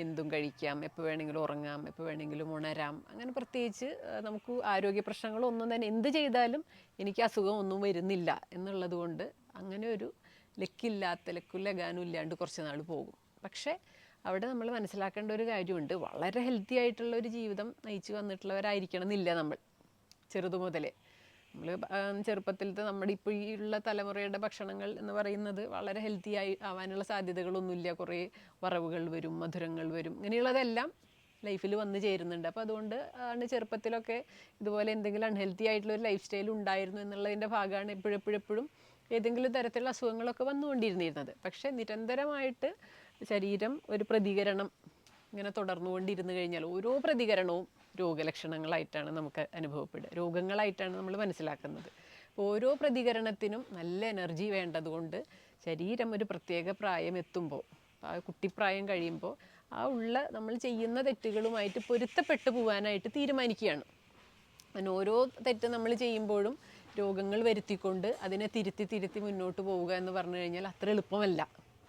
S1: എന്തും കഴിക്കാം. എപ്പോൾ വേണമെങ്കിലും ഉറങ്ങാം. എപ്പോൾ വേണമെങ്കിലും ഉണരാം. അങ്ങനെ പ്രത്യേകിച്ച് നമുക്ക് ആരോഗ്യ പ്രശ്നങ്ങളൊന്നും തന്നെ എന്ത് ചെയ്താലും എനിക്ക് അസുഖം ഒന്നും വരുന്നില്ല എന്നുള്ളത് കൊണ്ട് അങ്ങനെ ഒരു ലക്കില്ലാത്ത ലക്കുലകാനും ഇല്ലാണ്ട് കുറച്ച് നാൾ പോകും. പക്ഷേ അവിടെ നമ്മൾ മനസ്സിലാക്കേണ്ട ഒരു കാര്യമുണ്ട്. വളരെ ഹെൽത്തി ആയിട്ടുള്ള ഒരു ജീവിതം നയിച്ചു വന്നിട്ടുള്ളവരായിരിക്കണം എന്നില്ല നമ്മൾ ചെറുതു മുതലേ. നമ്മൾ ചെറുപ്പത്തിലത്തെ നമ്മുടെ ഇപ്പോൾ ഈ ഉള്ള തലമുറയുടെ ഭക്ഷണങ്ങൾ എന്ന് പറയുന്നത് വളരെ ഹെൽത്തി ആയി ആവാനുള്ള സാധ്യതകളൊന്നുമില്ല. കുറേ വറവുകൾ വരും മധുരങ്ങൾ വരും ഇങ്ങനെയുള്ളതെല്ലാം ലൈഫിൽ വന്നു ചേരുന്നുണ്ട്. അപ്പോൾ അതുകൊണ്ട് ആണ് ചെറുപ്പത്തിലൊക്കെ ഇതുപോലെ എന്തെങ്കിലും അൺഹെൽത്തി ആയിട്ടുള്ള ഒരു ലൈഫ് സ്റ്റൈൽ ഉണ്ടായിരുന്നു എന്നുള്ളതിന്റെ ഭാഗമാണ് എപ്പോഴെപ്പോഴെപ്പോഴും ഏതെങ്കിലും തരത്തിലുള്ള അസുഖങ്ങളൊക്കെ വന്നുകൊണ്ടിരുന്നിരുന്നത്. പക്ഷേ നിരന്തരമായിട്ട് ശരീരം ഒരു പ്രതികരണം ഇങ്ങനെ തുടർന്നുകൊണ്ടിരുന്നു കഴിഞ്ഞാൽ ഓരോ പ്രതികരണവും രോഗലക്ഷണങ്ങളായിട്ടാണ് നമുക്ക് അനുഭവപ്പെടുക. രോഗങ്ങളായിട്ടാണ് നമ്മൾ മനസ്സിലാക്കുന്നത്. ഓരോ പ്രതികരണത്തിനും നല്ല എനർജി വേണ്ടതുകൊണ്ട് ശരീരം ഒരു പ്രത്യേക പ്രായം എത്തുമ്പോൾ ആ കുട്ടിപ്രായം കഴിയുമ്പോൾ ആ ഉള്ള നമ്മൾ ചെയ്യുന്ന തെറ്റുകളുമായിട്ട് പൊരുത്തപ്പെട്ടു പോകാനായിട്ട് തീരുമാനിക്കുകയാണ്. അങ്ങനെ ഓരോ തെറ്റ് നമ്മൾ ചെയ്യുമ്പോഴും രോഗങ്ങൾ വരുത്തിക്കൊണ്ട് അതിനെ തിരുത്തി തിരുത്തി മുന്നോട്ട് പോവുക എന്ന് പറഞ്ഞു കഴിഞ്ഞാൽ അത്ര എളുപ്പമല്ല.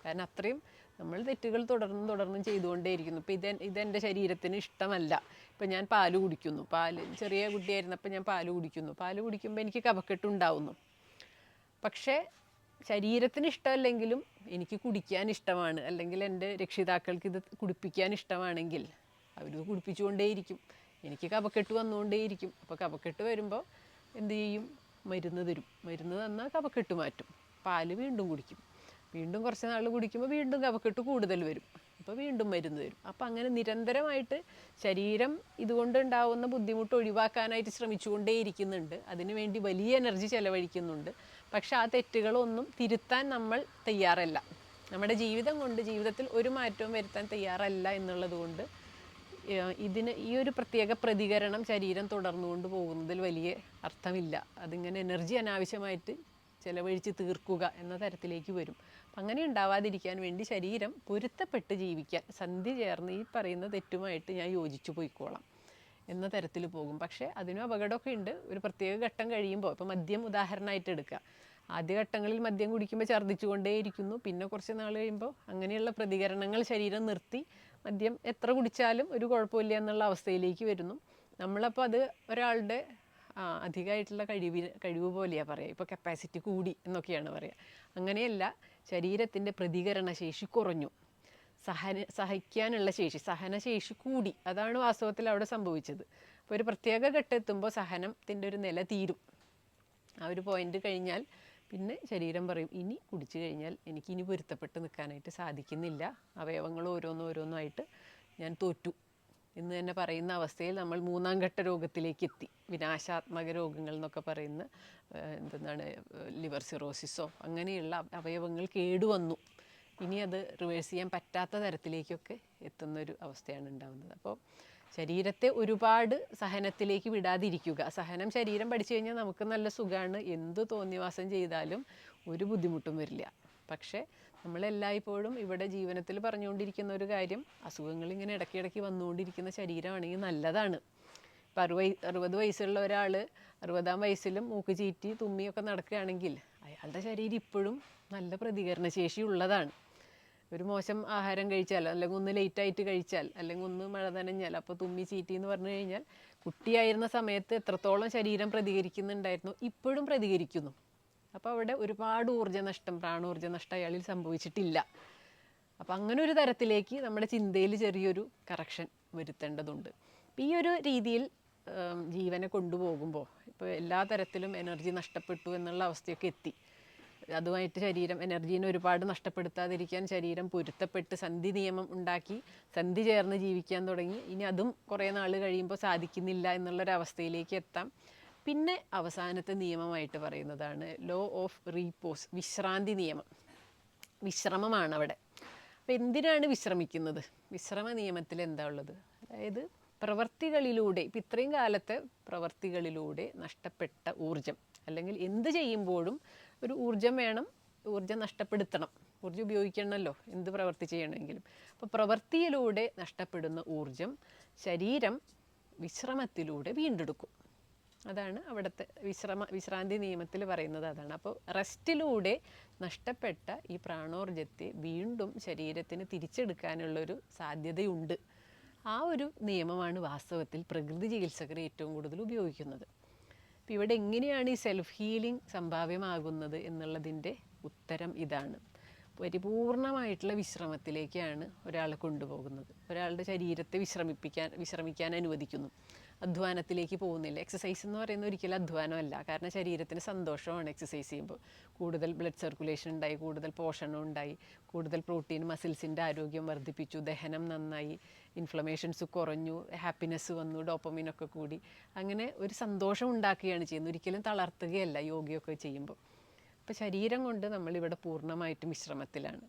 S1: കാരണം അത്രയും നമ്മൾ തെറ്റുകൾ തുടർന്നും തുടർന്നും ചെയ്തുകൊണ്ടേയിരിക്കുന്നു. ഇപ്പം ഇത് ഇതെന്റെ ശരീരത്തിന് ഇഷ്ടമല്ല. ഇപ്പം ഞാൻ പാൽ കുടിക്കുന്നു. പാൽ ചെറിയ കുട്ടിയായിരുന്നപ്പോൾ ഞാൻ പാൽ കുടിക്കുന്നു. പാൽ കുടിക്കുമ്പോൾ എനിക്ക് കഫക്കെട്ടുണ്ടാവുന്നു പക്ഷേ ശരീരത്തിന് ഇഷ്ടമല്ലെങ്കിലും എനിക്ക് കുടിക്കാൻ ഇഷ്ടമാണ്. അല്ലെങ്കിൽ എന്റെ രക്ഷിതാക്കൾക്ക് ഇത് കുടിപ്പിക്കാൻ ഇഷ്ടമാണെങ്കിൽ അവർ കുടിപ്പിച്ചുകൊണ്ടേയിരിക്കും. എനിക്ക് കഫക്കെട്ട് വന്നുകൊണ്ടേയിരിക്കും. അപ്പോൾ കഫക്കെട്ട് വരുമ്പോൾ എന്ത് ചെയ്യും? മരുന്ന് തരും. മരുന്ന് തന്നാൽ കഫക്കെട്ട് മാറ്റും. പാൽ വീണ്ടും കുടിക്കും. വീണ്ടും കുറച്ച് നാൾ കുടിക്കുമ്പോൾ വീണ്ടും കഫക്കെട്ട് കൂടുതൽ വരും. അപ്പോൾ വീണ്ടും മരുന്ന് വരും അപ്പോൾ അങ്ങനെ നിരന്തരമായിട്ട് ശരീരം ഇതുകൊണ്ട് ഉണ്ടാവുന്ന ബുദ്ധിമുട്ട് ഒഴിവാക്കാനായിട്ട് ശ്രമിച്ചുകൊണ്ടേയിരിക്കുന്നുണ്ട് അതിനുവേണ്ടി വലിയ എനർജി ചെലവഴിക്കുന്നുണ്ട്. പക്ഷെ ആ തെറ്റുകളൊന്നും തിരുത്താൻ നമ്മൾ തയ്യാറല്ല. നമ്മുടെ ജീവിതം കൊണ്ട് ജീവിതത്തിൽ ഒരു മാറ്റവും വരുത്താൻ തയ്യാറല്ല എന്നുള്ളത് കൊണ്ട് ഇതിന് ഈ ഒരു പ്രത്യേക പ്രതികരണം ശരീരം തുടർന്നുകൊണ്ട് പോകുന്നതിൽ വലിയ അർത്ഥമില്ല. അതിങ്ങനെ എനർജി അനാവശ്യമായിട്ട് ചിലവഴിച്ച് തീർക്കുക എന്ന തരത്തിലേക്ക് വരും. അങ്ങനെ ഉണ്ടാവാതിരിക്കാൻ വേണ്ടി ശരീരം പൊരുത്തപ്പെട്ട് ജീവിക്കാൻ. സന്ധി ചേർന്ന് ഈ പറയുന്ന തെറ്റുമായിട്ട് ഞാൻ യോജിച്ചു പോയിക്കോളാം എന്ന തരത്തിൽ പോകും. പക്ഷേ അതിനും അപകടമൊക്കെ ഉണ്ട്. ഒരു പ്രത്യേക ഘട്ടം കഴിയുമ്പോൾ ഇപ്പോൾ മദ്യം ഉദാഹരണമായിട്ട് എടുക്കുക. ആദ്യഘട്ടങ്ങളിൽ മദ്യം കുടിക്കുമ്പോൾ ഛർദ്ദിച്ചുകൊണ്ടേയിരിക്കുന്നു. പിന്നെ കുറച്ച് നാൾ കഴിയുമ്പോൾ അങ്ങനെയുള്ള പ്രതികരണങ്ങൾ ശരീരം നിർത്തി മദ്യം എത്ര കുടിച്ചാലും ഒരു കുഴപ്പമില്ല എന്നുള്ള അവസ്ഥയിലേക്ക് വരുന്നു. നമ്മളപ്പോൾ അത് ഒരാളുടെ അധികമായിട്ടുള്ള കഴിവ് കഴിവ് പോലെയാണ് പറയുക ഇപ്പോൾ കപ്പാസിറ്റി കൂടി എന്നൊക്കെയാണ് പറയുക അങ്ങനെയല്ല ശരീരത്തിന്റെ പ്രതികരണ ശേഷി കുറഞ്ഞു. സഹന സഹിക്കാനുള്ള ശേഷി സഹനശേഷി കൂടി. അതാണ് വാസ്തവത്തിൽ അവിടെ സംഭവിച്ചത്. അപ്പോൾ ഒരു പ്രത്യേക ഘട്ടം എത്തുമ്പോൾ സഹനത്തിന്റെ ഒരു നില തീരും. ആ ഒരു പോയിന്റ് കഴിഞ്ഞാൽ പിന്നെ ശരീരം പറയും ഇനി കുടിച്ചു കഴിഞ്ഞാൽ എനിക്ക് ഇനി പൊരുത്തപ്പെട്ട് നിൽക്കാനായിട്ട് സാധിക്കുന്നില്ല. അവയവങ്ങൾ ഓരോന്നോരോന്നായിട്ട് ഞാൻ തോറ്റു. എന്ന് തന്നെ പറയുന്ന അവസ്ഥയിൽ നമ്മൾ മൂന്നാം ഘട്ട രോഗത്തിലേക്ക് എത്തി. വിനാശാത്മക രോഗങ്ങൾ എന്നൊക്കെ പറയുന്ന എന്താണ് ലിവർ സിറോസിസോ അങ്ങനെയുള്ള അവയവങ്ങൾ കേടുവന്നു. ഇനി അത് റിവേഴ്സ് ചെയ്യാൻ പറ്റാത്ത തരത്തിലേക്കൊക്കെ എത്തുന്ന ഒരു അവസ്ഥയാണ് ഉണ്ടാകുന്നത് അപ്പോൾ ശരീരത്തെ ഒരുപാട് സഹനത്തിലേക്ക് വിടാതിരിക്കുക. സഹനം ശരീരം പഠിച്ചു കഴിഞ്ഞാൽ നമുക്ക് നല്ല സുഖമാണ്. എന്ത് തോന്നിവാസം ചെയ്താലും ഒരു ബുദ്ധിമുട്ടും വരില്ല. പക്ഷേ നമ്മളെല്ലായ്പ്പോഴും ഇവിടെ ജീവനത്തിൽ പറഞ്ഞുകൊണ്ടിരിക്കുന്ന ഒരു കാര്യം അസുഖങ്ങൾ ഇങ്ങനെ ഇടയ്ക്കിടയ്ക്ക് വന്നുകൊണ്ടിരിക്കുന്ന ശരീരമാണെങ്കിൽ നല്ലതാണ്. ഇപ്പം അറുപത് അറുപത് വയസ്സുള്ള ഒരാൾ അറുപതാം വയസ്സിലും മൂക്ക് ചീറ്റി തുമ്മിയൊക്കെ നടക്കുകയാണെങ്കിൽ അയാളുടെ ശരീരം ഇപ്പോഴും നല്ല പ്രതികരണ ശേഷി ഉള്ളതാണ്. ഒരു മോശം ആഹാരം കഴിച്ചാൽ അല്ലെങ്കിൽ ഒന്ന് ലേറ്റായിട്ട് കഴിച്ചാൽ അല്ലെങ്കിൽ ഒന്ന് മഴ നനഞ്ഞാൽ അപ്പോൾ തുമ്മി ചീറ്റി എന്ന് പറഞ്ഞു കഴിഞ്ഞാൽ കുട്ടിയായിരുന്ന സമയത്ത് എത്രത്തോളം ശരീരം പ്രതികരിക്കുന്നുണ്ടായിരുന്നു ഇപ്പോഴും പ്രതികരിക്കുന്നു. അപ്പോൾ അവിടെ ഒരുപാട് ഊർജ നഷ്ടം പ്രാണോർജ നഷ്ടം അയാളിൽ സംഭവിച്ചിട്ടില്ല. അപ്പോൾ അങ്ങനെ ഒരു തരത്തിലേക്ക് നമ്മുടെ ചിന്തയിൽ ചെറിയൊരു കറക്ഷൻ വരുത്തേണ്ടതുണ്ട്. ഈ ഒരു രീതിയിൽ ജീവനെ കൊണ്ടുപോകുമ്പോൾ ഇപ്പോൾ എല്ലാ തരത്തിലും എനർജി നഷ്ടപ്പെട്ടു എന്നുള്ള അവസ്ഥയൊക്കെ എത്തി. അതുമായിട്ട് ശരീരം എനർജീനെ ഒരുപാട് നഷ്ടപ്പെടുത്താതിരിക്കാൻ ശരീരം പൊരുത്തപ്പെട്ട് സന്ധി നിയമം ഉണ്ടാക്കി സന്ധി ചേർന്ന് ജീവിക്കാൻ തുടങ്ങി. ഇനി അതും കുറേ നാൾ കഴിയുമ്പോൾ സാധിക്കുന്നില്ല എന്നുള്ളൊരവസ്ഥയിലേക്ക് എത്താം. പിന്നെ അവസാനത്തെ നിയമമായിട്ട് പറയുന്നതാണ് ലോ ഓഫ് റീപോസ് വിശ്രാന്തി നിയമം. വിശ്രമമാണ് അവിടെ. അപ്പോൾ എന്തിനാണ് വിശ്രമിക്കുന്നത്? വിശ്രമ നിയമത്തിൽ എന്താ ഉള്ളത്? അതായത് പ്രവർത്തികളിലൂടെ ഇപ്പം ഇത്രയും കാലത്തെ പ്രവർത്തികളിലൂടെ നഷ്ടപ്പെട്ട ഊർജം അല്ലെങ്കിൽ എന്ത് ചെയ്യുമ്പോഴും ഒരു ഊർജം വേണം ഊർജം നഷ്ടപ്പെടുത്തണം. ഊർജം ഉപയോഗിക്കണമല്ലോ എന്ത് പ്രവർത്തി ചെയ്യണമെങ്കിലും. അപ്പോൾ പ്രവർത്തിയിലൂടെ നഷ്ടപ്പെടുന്ന ഊർജം ശരീരം വിശ്രമത്തിലൂടെ വീണ്ടെടുക്കും. അതാണ് അവിടുത്തെ വിശ്രമ വിശ്രാന്തി നിയമത്തിൽ പറയുന്നത് അതാണ്. അപ്പോൾ റെസ്റ്റിലൂടെ നഷ്ടപ്പെട്ട ഈ പ്രാണോർജത്തെ വീണ്ടും ശരീരത്തിന് തിരിച്ചെടുക്കാനുള്ളൊരു സാധ്യതയുണ്ട്. ആ ഒരു നിയമമാണ് വാസ്തവത്തിൽ പ്രകൃതി ചികിത്സകർ ഏറ്റവും കൂടുതൽ ഉപയോഗിക്കുന്നത്. അപ്പോൾ ഇവിടെ എങ്ങനെയാണ് ഈ സെൽഫ് ഹീലിംഗ് സംഭാവ്യമാകുന്നത് എന്നുള്ളതിന്റെ ഉത്തരം ഇതാണ്. പരിപൂർണമായിട്ടുള്ള വിശ്രമത്തിലേക്കാണ് ഒരാളെ കൊണ്ടുപോകുന്നത്. ഒരാളുടെ ശരീരത്തെ വിശ്രമിപ്പിക്കാൻ വിശ്രമിക്കാൻ അനുവദിക്കുന്നു. അധ്വാനത്തിലേക്ക് പോകുന്നില്ല. എക്സസൈസ് എന്ന് പറയുന്നത് ഒരിക്കലും അധ്വാനമല്ല. കാരണം ശരീരത്തിന് സന്തോഷമാണ് എക്സസൈസ് ചെയ്യുമ്പോൾ. കൂടുതൽ ബ്ലഡ് സർക്കുലേഷൻ ഉണ്ടായി കൂടുതൽ പോഷണം ഉണ്ടായി കൂടുതൽ പ്രോട്ടീൻ മസിൽസിന്റെ ആരോഗ്യം വർദ്ധിപ്പിച്ചു ദഹനം നന്നായി ഇൻഫ്ലമേഷൻസ് കുറഞ്ഞു ഹാപ്പിനെസ് വന്നു ഡോപ്പമിനൊക്കെ കൂടി. അങ്ങനെ ഒരു സന്തോഷം ഉണ്ടാക്കുകയാണ് ചെയ്യുന്നത്. ഒരിക്കലും തളർത്തുകയല്ല യോഗയൊക്കെ ചെയ്യുമ്പോൾ. അപ്പോൾ ശരീരം കൊണ്ട് നമ്മളിവിടെ പൂർണമായിട്ടും വിശ്രമത്തിലാണ്.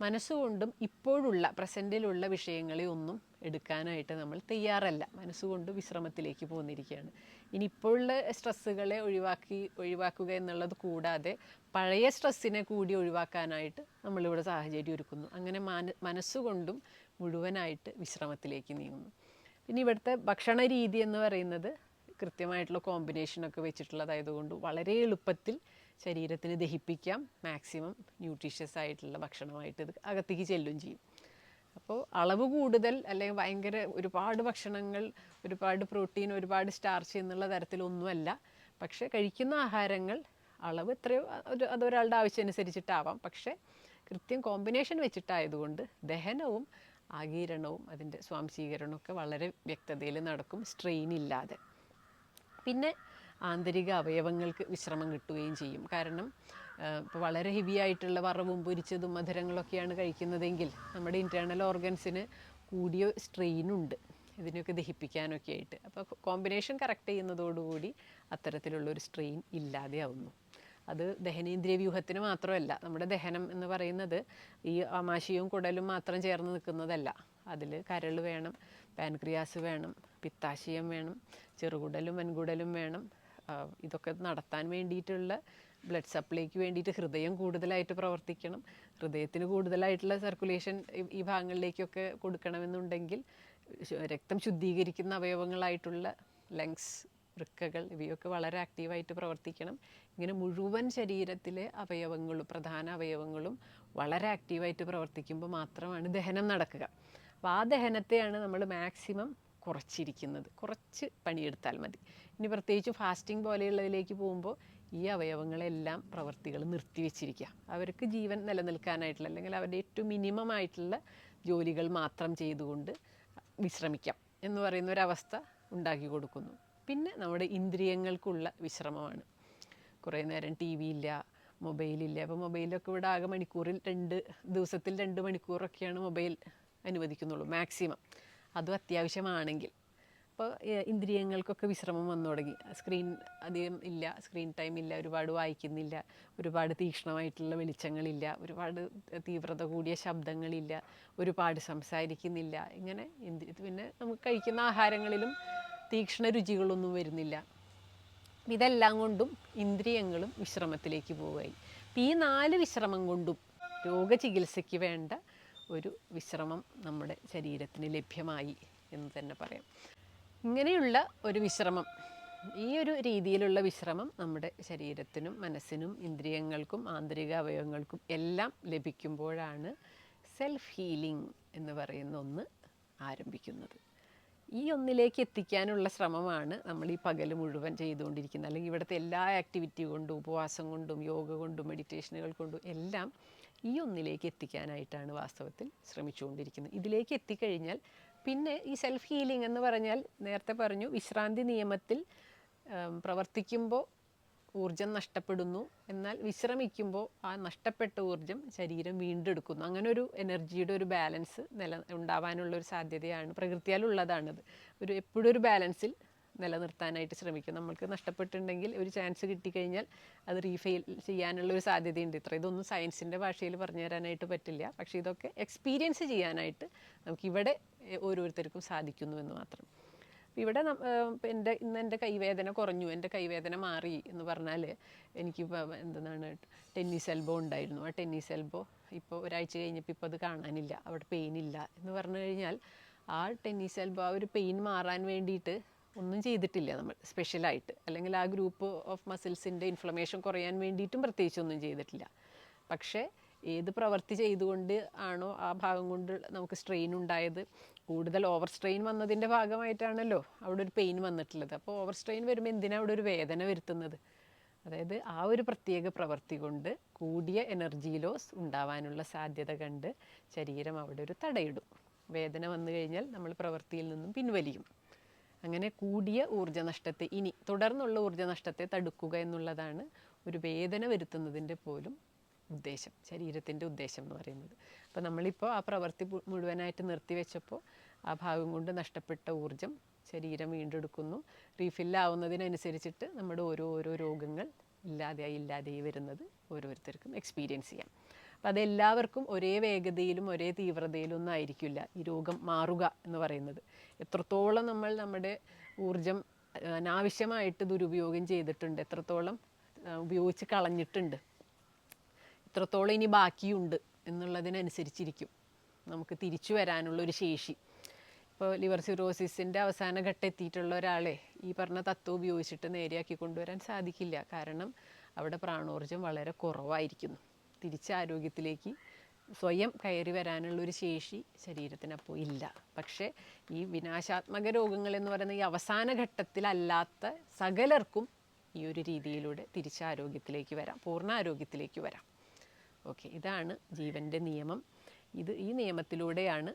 S1: മനസ്സുകൊണ്ടും ഇപ്പോഴുള്ള പ്രസന്റിലുള്ള വിഷയങ്ങളെ ഒന്നും എടുക്കാനായിട്ട് നമ്മൾ തയ്യാറല്ല. മനസ്സുകൊണ്ട് വിശ്രമത്തിലേക്ക് പോന്നിരിക്കുകയാണ്. ഇനി ഇപ്പോഴുള്ള സ്ട്രെസ്സുകളെ ഒഴിവാക്കി ഒഴിവാക്കുക എന്നുള്ളത് കൂടാതെ പഴയ സ്ട്രെസ്സിനെ കൂടി ഒഴിവാക്കാനായിട്ട് നമ്മളിവിടെ സാഹചര്യം ഒരുക്കുന്നു. അങ്ങനെ മാന മനസ്സുകൊണ്ടും മുഴുവനായിട്ട് വിശ്രമത്തിലേക്ക് നീങ്ങുന്നു. പിന്നെ ഇവിടുത്തെ ഭക്ഷണ രീതി എന്ന് പറയുന്നത് കൃത്യമായിട്ടുള്ള കോമ്പിനേഷനൊക്കെ വെച്ചിട്ടുള്ളതായതുകൊണ്ട് വളരെ എളുപ്പത്തിൽ ശരീരത്തിന് ദഹിപ്പിക്കാം. മാക്സിമം ന്യൂട്രീഷ്യസ് ആയിട്ടുള്ള ഭക്ഷണമായിട്ട് ഇത് അകത്തേക്ക് ചെല്ലും ചെയ്യും. അപ്പോൾ അളവ് കൂടുതൽ അല്ലെങ്കിൽ ഭയങ്കര ഒരുപാട് ഭക്ഷണങ്ങൾ ഒരുപാട് പ്രോട്ടീൻ ഒരുപാട് സ്റ്റാർച്ച് എന്നുള്ള തരത്തിലൊന്നുമല്ല. പക്ഷേ കഴിക്കുന്ന ആഹാരങ്ങൾ അളവ് എത്രയോ ഒരു അതൊരാളുടെ ആവശ്യമനുസരിച്ചിട്ടാവാം. പക്ഷേ കൃത്യം കോമ്പിനേഷൻ വെച്ചിട്ടായതുകൊണ്ട് ദഹനവും ആഗീരണവും അതിന്റെ സ്വാംശീകരണവും ഒക്കെ വളരെ വ്യക്തതയിൽ നടക്കും സ്ട്രെയിൻ ഇല്ലാതെ. പിന്നെ ആന്തരിക അവയവങ്ങൾക്ക് വിശ്രമം കിട്ടുകയും ചെയ്യും. കാരണം ഇപ്പോൾ വളരെ ഹെവി ആയിട്ടുള്ള വറവും പൊരിച്ചതും മധുരങ്ങളൊക്കെയാണ് കഴിക്കുന്നതെങ്കിൽ നമ്മുടെ ഇന്റേർണൽ ഓർഗൻസിന് കൂടിയ സ്ട്രെയിനുണ്ട് ഇതിനൊക്കെ ദഹിപ്പിക്കാനൊക്കെ ആയിട്ട്. അപ്പോൾ കോമ്പിനേഷൻ കറക്റ്റ് ചെയ്യുന്നതോടുകൂടി അത്തരത്തിലുള്ളൊരു സ്ട്രെയിൻ ഇല്ലാതെയാവുന്നു. അത് ദഹനേന്ദ്രിയ വ്യൂഹത്തിന് മാത്രമല്ല നമ്മുടെ ദഹനം എന്ന് പറയുന്നത് ഈ ആമാശയവും കുടലും മാത്രം ചേർന്ന് നിൽക്കുന്നതല്ല. അതിൽ കരൾ വേണം പാൻക്രിയാസ് വേണം പിത്താശയം വേണം ചെറുകുടലും വൻകുടലും വേണം. ഇതൊക്കെ നടത്താൻ വേണ്ടിയിട്ടുള്ള ബ്ലഡ് സപ്ലൈക്ക് വേണ്ടിയിട്ട് ഹൃദയം കൂടുതലായിട്ട് പ്രവർത്തിക്കണം. ഹൃദയത്തിന് കൂടുതലായിട്ടുള്ള സർക്കുലേഷൻ ഈ ഭാഗങ്ങളിലേക്കൊക്കെ കൊടുക്കണമെന്നുണ്ടെങ്കിൽ രക്തം ശുദ്ധീകരിക്കുന്ന അവയവങ്ങളായിട്ടുള്ള ലങ്സ് വൃക്കകൾ ഇവയൊക്കെ വളരെ ആക്റ്റീവായിട്ട് പ്രവർത്തിക്കണം. ഇങ്ങനെ മുഴുവൻ ശരീരത്തിലെ അവയവങ്ങളും പ്രധാന അവയവങ്ങളും വളരെ ആക്റ്റീവായിട്ട് പ്രവർത്തിക്കുമ്പോൾ മാത്രമാണ് ദഹനം നടക്കുക. അപ്പോൾ ആ ദഹനത്തെയാണ് നമ്മൾ മാക്സിമം കുറച്ചിരിക്കുന്നത്. കുറച്ച് പണിയെടുത്താൽ മതി. ഇനി പ്രത്യേകിച്ച് ഫാസ്റ്റിംഗ് പോലെയുള്ളതിലേക്ക് പോകുമ്പോൾ ഈ അവയവങ്ങളെല്ലാം പ്രവർത്തികൾ നിർത്തിവെച്ചിരിക്കുക. അവർക്ക് ജീവൻ നിലനിൽക്കാനായിട്ടുള്ള അല്ലെങ്കിൽ അവരുടെ ഏറ്റവും മിനിമം ആയിട്ടുള്ള ജോലികൾ മാത്രം ചെയ്തുകൊണ്ട് വിശ്രമിക്കാം എന്ന് പറയുന്ന ഒരവസ്ഥ ഉണ്ടാക്കി കൊടുക്കുന്നു. പിന്നെ നമ്മുടെ ഇന്ദ്രിയങ്ങൾക്കുള്ള വിശ്രമമാണ്. കുറേ നേരം ടി വി ഇല്ല മൊബൈലില്ല. അപ്പോൾ മൊബൈലൊക്കെ ഇവിടെ ആകെ മണിക്കൂറിൽ രണ്ട് ദിവസത്തിൽ രണ്ട് മണിക്കൂറൊക്കെയാണ് മൊബൈൽ അനുവദിക്കുന്നുള്ളൂ മാക്സിമം. അതും അത്യാവശ്യമാണെങ്കിൽ. അപ്പോൾ ഇന്ദ്രിയങ്ങൾക്കൊക്കെ വിശ്രമം വന്നു തുടങ്ങി. സ്ക്രീൻ അധികം ഇല്ല സ്ക്രീൻ ടൈം ഇല്ല ഒരുപാട് വായിക്കുന്നില്ല ഒരുപാട് തീക്ഷ്ണമായിട്ടുള്ള വെളിച്ചങ്ങളില്ല ഒരുപാട് തീവ്രത കൂടിയ ശബ്ദങ്ങളില്ല ഒരുപാട് സംസാരിക്കുന്നില്ല. ഇങ്ങനെ ഇന്ദ്രി പിന്നെ നമുക്ക് കഴിക്കുന്ന ആഹാരങ്ങളിലും തീക്ഷ്ണ രുചികളൊന്നും വരുന്നില്ല. ഇതെല്ലാം കൊണ്ടും ഇന്ദ്രിയങ്ങളും വിശ്രമത്തിലേക്ക് പോവുകയായി. ഈ നാല് വിശ്രമം കൊണ്ടും രോഗചികിത്സയ്ക്ക് വേണ്ട ഒരു വിശ്രമം നമ്മുടെ ശരീരത്തിന് ലഭ്യമായി എന്ന് തന്നെ പറയാം. ഇങ്ങനെയുള്ള ഒരു വിശ്രമം ഈ ഒരു രീതിയിലുള്ള വിശ്രമം നമ്മുടെ ശരീരത്തിനും മനസ്സിനും ഇന്ദ്രിയങ്ങൾക്കും ആന്തരിക അവയവങ്ങൾക്കും എല്ലാം ലഭിക്കുമ്പോഴാണ് സെൽഫ് ഹീലിംഗ് എന്ന് പറയുന്ന ഒന്ന് ആരംഭിക്കുന്നത്. ഈ ഒന്നിലേക്ക് എത്തിക്കാനുള്ള ശ്രമമാണ് നമ്മൾ ഈ പകൽ മുഴുവൻ ചെയ്തുകൊണ്ടിരിക്കുന്നത്. അല്ലെങ്കിൽ ഇവിടുത്തെ എല്ലാ ആക്ടിവിറ്റി കൊണ്ടും ഉപവാസം കൊണ്ടും യോഗ കൊണ്ടും മെഡിറ്റേഷനുകൾ കൊണ്ടും എല്ലാം ഈ ഒന്നിലേക്ക് എത്തിക്കാനായിട്ടാണ് വാസ്തവത്തിൽ ശ്രമിച്ചുകൊണ്ടിരിക്കുന്നത്. ഇതിലേക്ക് എത്തിക്കഴിഞ്ഞാൽ പിന്നെ ഈ സെൽഫ് ഹീലിംഗ് എന്ന് പറഞ്ഞാൽ നേരത്തെ പറഞ്ഞു വിശ്രാന്തി നിയമത്തിൽ പ്രവർത്തിക്കുമ്പോൾ ഊർജം നഷ്ടപ്പെടുന്നു. എന്നാൽ വിശ്രമിക്കുമ്പോൾ ആ നഷ്ടപ്പെട്ട ഊർജം ശരീരം വീണ്ടെടുക്കുന്നു. അങ്ങനെ ഒരു എനർജിയുടെ ഒരു ബാലൻസ് നില ഉണ്ടാവാനുള്ള ഒരു സാധ്യതയാണ് പ്രകൃതിയാൽ ഉള്ളതാണത് ഒരു എപ്പോഴും ഒരു ബാലൻസിൽ നിലനിർത്താനായിട്ട് ശ്രമിക്കും. നമ്മൾക്ക് നഷ്ടപ്പെട്ടിട്ടുണ്ടെങ്കിൽ ഒരു ചാൻസ് കിട്ടിക്കഴിഞ്ഞാൽ അത് റീഫെയിൽ ചെയ്യാനുള്ള ഒരു സാധ്യതയുണ്ട്. ഇത്ര ഇതൊന്നും സയൻസിന്റെ ഭാഷയിൽ പറഞ്ഞു തരാനായിട്ട് പറ്റില്ല. പക്ഷേ ഇതൊക്കെ എക്സ്പീരിയൻസ് ചെയ്യാനായിട്ട് നമുക്കിവിടെ ഓരോരുത്തർക്കും സാധിക്കുന്നു എന്ന് മാത്രം. ഇവിടെ എന്റെ ഇന്ന് എന്റെ കൈവേദന കുറഞ്ഞു എന്റെ കൈവേദന മാറി എന്ന് പറഞ്ഞാൽ എനിക്ക് എന്താണ് ടെന്നീസ് എൽബോ ഉണ്ടായിരുന്നു. ആ ടെന്നീസ് എൽബോ ഇപ്പോൾ ഒരാഴ്ച കഴിഞ്ഞപ്പോൾ ഇപ്പോൾ അത് കാണാനില്ല അവിടെ പെയിൻ ഇല്ല എന്ന് പറഞ്ഞു കഴിഞ്ഞാൽ ആ ടെന്നീസ് എൽബോ ആ ഒരു പെയിൻ മാറാൻ വേണ്ടിയിട്ട് ഒന്നും ചെയ്തിട്ടില്ല നമ്മൾ സ്പെഷ്യലായിട്ട് അല്ലെങ്കിൽ ആ ഗ്രൂപ്പ് ഓഫ് മസിൽസിന്റെ ഇൻഫ്ലമേഷൻ കുറയാൻ വേണ്ടിയിട്ടും പ്രത്യേകിച്ചൊന്നും ചെയ്തിട്ടില്ല. പക്ഷേ ഏത് പ്രവൃത്തി ചെയ്തുകൊണ്ട് ആണോ ആ ഭാഗം കൊണ്ട് നമുക്ക് സ്ട്രെയിൻ ഉണ്ടായത്. കൂടുതൽ ഓവർ സ്ട്രെയിൻ വന്നതിന്റെ ഭാഗമായിട്ടാണല്ലോ അവിടെ ഒരു പെയിൻ വന്നിട്ടുള്ളത്. അപ്പോൾ ഓവർ സ്ട്രെയിൻ വരുമ്പോൾ എന്തിനാണ് അവിടെ ഒരു വേദന വരുത്തുന്നത്? അതായത് ആ ഒരു പ്രത്യേക പ്രവൃത്തി കൊണ്ട് കൂടിയ എനർജി ലോസ് ഉണ്ടാവാനുള്ള സാധ്യത കണ്ട് ശരീരം അവിടെ ഒരു തടയിടും. വേദന വന്നു കഴിഞ്ഞാൽ നമ്മൾ പ്രവൃത്തിയിൽ നിന്നും പിൻവലിയും. അങ്ങനെ കൂടിയ ഊർജനഷ്ടത്തെ ഇനി തുടർന്നുള്ള ഊർജനഷ്ടത്തെ തടുക്കുക എന്നുള്ളതാണ് ഒരു വേദന വരുത്തുന്നതിന്റെ പോലും ഉദ്ദേശം ശരീരത്തിന്റെ ഉദ്ദേശം എന്ന് പറയുന്നത്. അപ്പോൾ നമ്മളിപ്പോൾ ആ പ്രവൃത്തി മുഴുവനായിട്ട് നിർത്തിവെച്ചപ്പോൾ ആ ഭാഗം കൊണ്ട് നഷ്ടപ്പെട്ട ഊർജം ശരീരം വീണ്ടെടുക്കുന്നു. റീഫില്ലാവുന്നതിനനുസരിച്ചിട്ട് നമ്മുടെ ഓരോ ഓരോ രോഗങ്ങൾ ഇല്ലാതെയായി ഇല്ലാതെയായി വരുന്നത് ഓരോരുത്തർക്കും എക്സ്പീരിയൻസ് ചെയ്യാം. അപ്പം അതെല്ലാവർക്കും ഒരേ വേഗതയിലും ഒരേ തീവ്രതയിലും ഒന്നും ആയിരിക്കില്ല ഈ രോഗം മാറുക എന്ന് പറയുന്നത്. എത്രത്തോളം നമ്മൾ നമ്മുടെ ഊർജം അനാവശ്യമായിട്ട് ദുരുപയോഗം ചെയ്തിട്ടുണ്ട് എത്രത്തോളം ഉപയോഗിച്ച് കളഞ്ഞിട്ടുണ്ട് എത്രത്തോളം ഇനി ബാക്കിയുണ്ട് എന്നുള്ളതിനനുസരിച്ചിരിക്കും നമുക്ക് തിരിച്ചു വരാനുള്ള ഒരു ശേഷി. ഇപ്പോൾ ലിവർ സിറോസിസിന്റെ അവസാന ഘട്ടം എത്തിയിട്ടുള്ള ഒരാളെ ഈ പറഞ്ഞ തത്വം ഉപയോഗിച്ചിട്ട് നേരെയാക്കി കൊണ്ടുവരാൻ സാധിക്കില്ല. കാരണം അവിടെ പ്രാണോർജം വളരെ കുറവായിരിക്കുന്നു. തിരിച്ച് ആരോഗ്യത്തിലേക്ക് സ്വയം കയറി വരാനുള്ള ഒരു ശേഷി ശരീരത്തിനപ്പോൾ ഇല്ല. പക്ഷേ ഈ വിനാശാത്മക രോഗങ്ങൾ എന്ന് പറയുന്ന ഈ അവസാന ഘട്ടത്തിലല്ലാത്ത സകലർക്കും ഈ ഒരു രീതിയിലൂടെ തിരിച്ച് ആരോഗ്യത്തിലേക്ക് വരാം പൂർണ ആരോഗ്യത്തിലേക്ക് വരാം. ഓക്കെ ഇതാണ് ജീവന്റെ നിയമം. ഇത് ഈ നിയമത്തിലൂടെയാണ്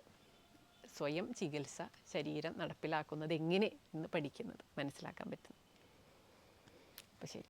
S1: സ്വയം ചികിത്സ ശരീരം നടപ്പിലാക്കുന്നത് എങ്ങനെ എന്ന് പഠിക്കുന്നത്. മനസ്സിലാക്കാൻ പറ്റുന്നത് അപ്പോൾ ശരി.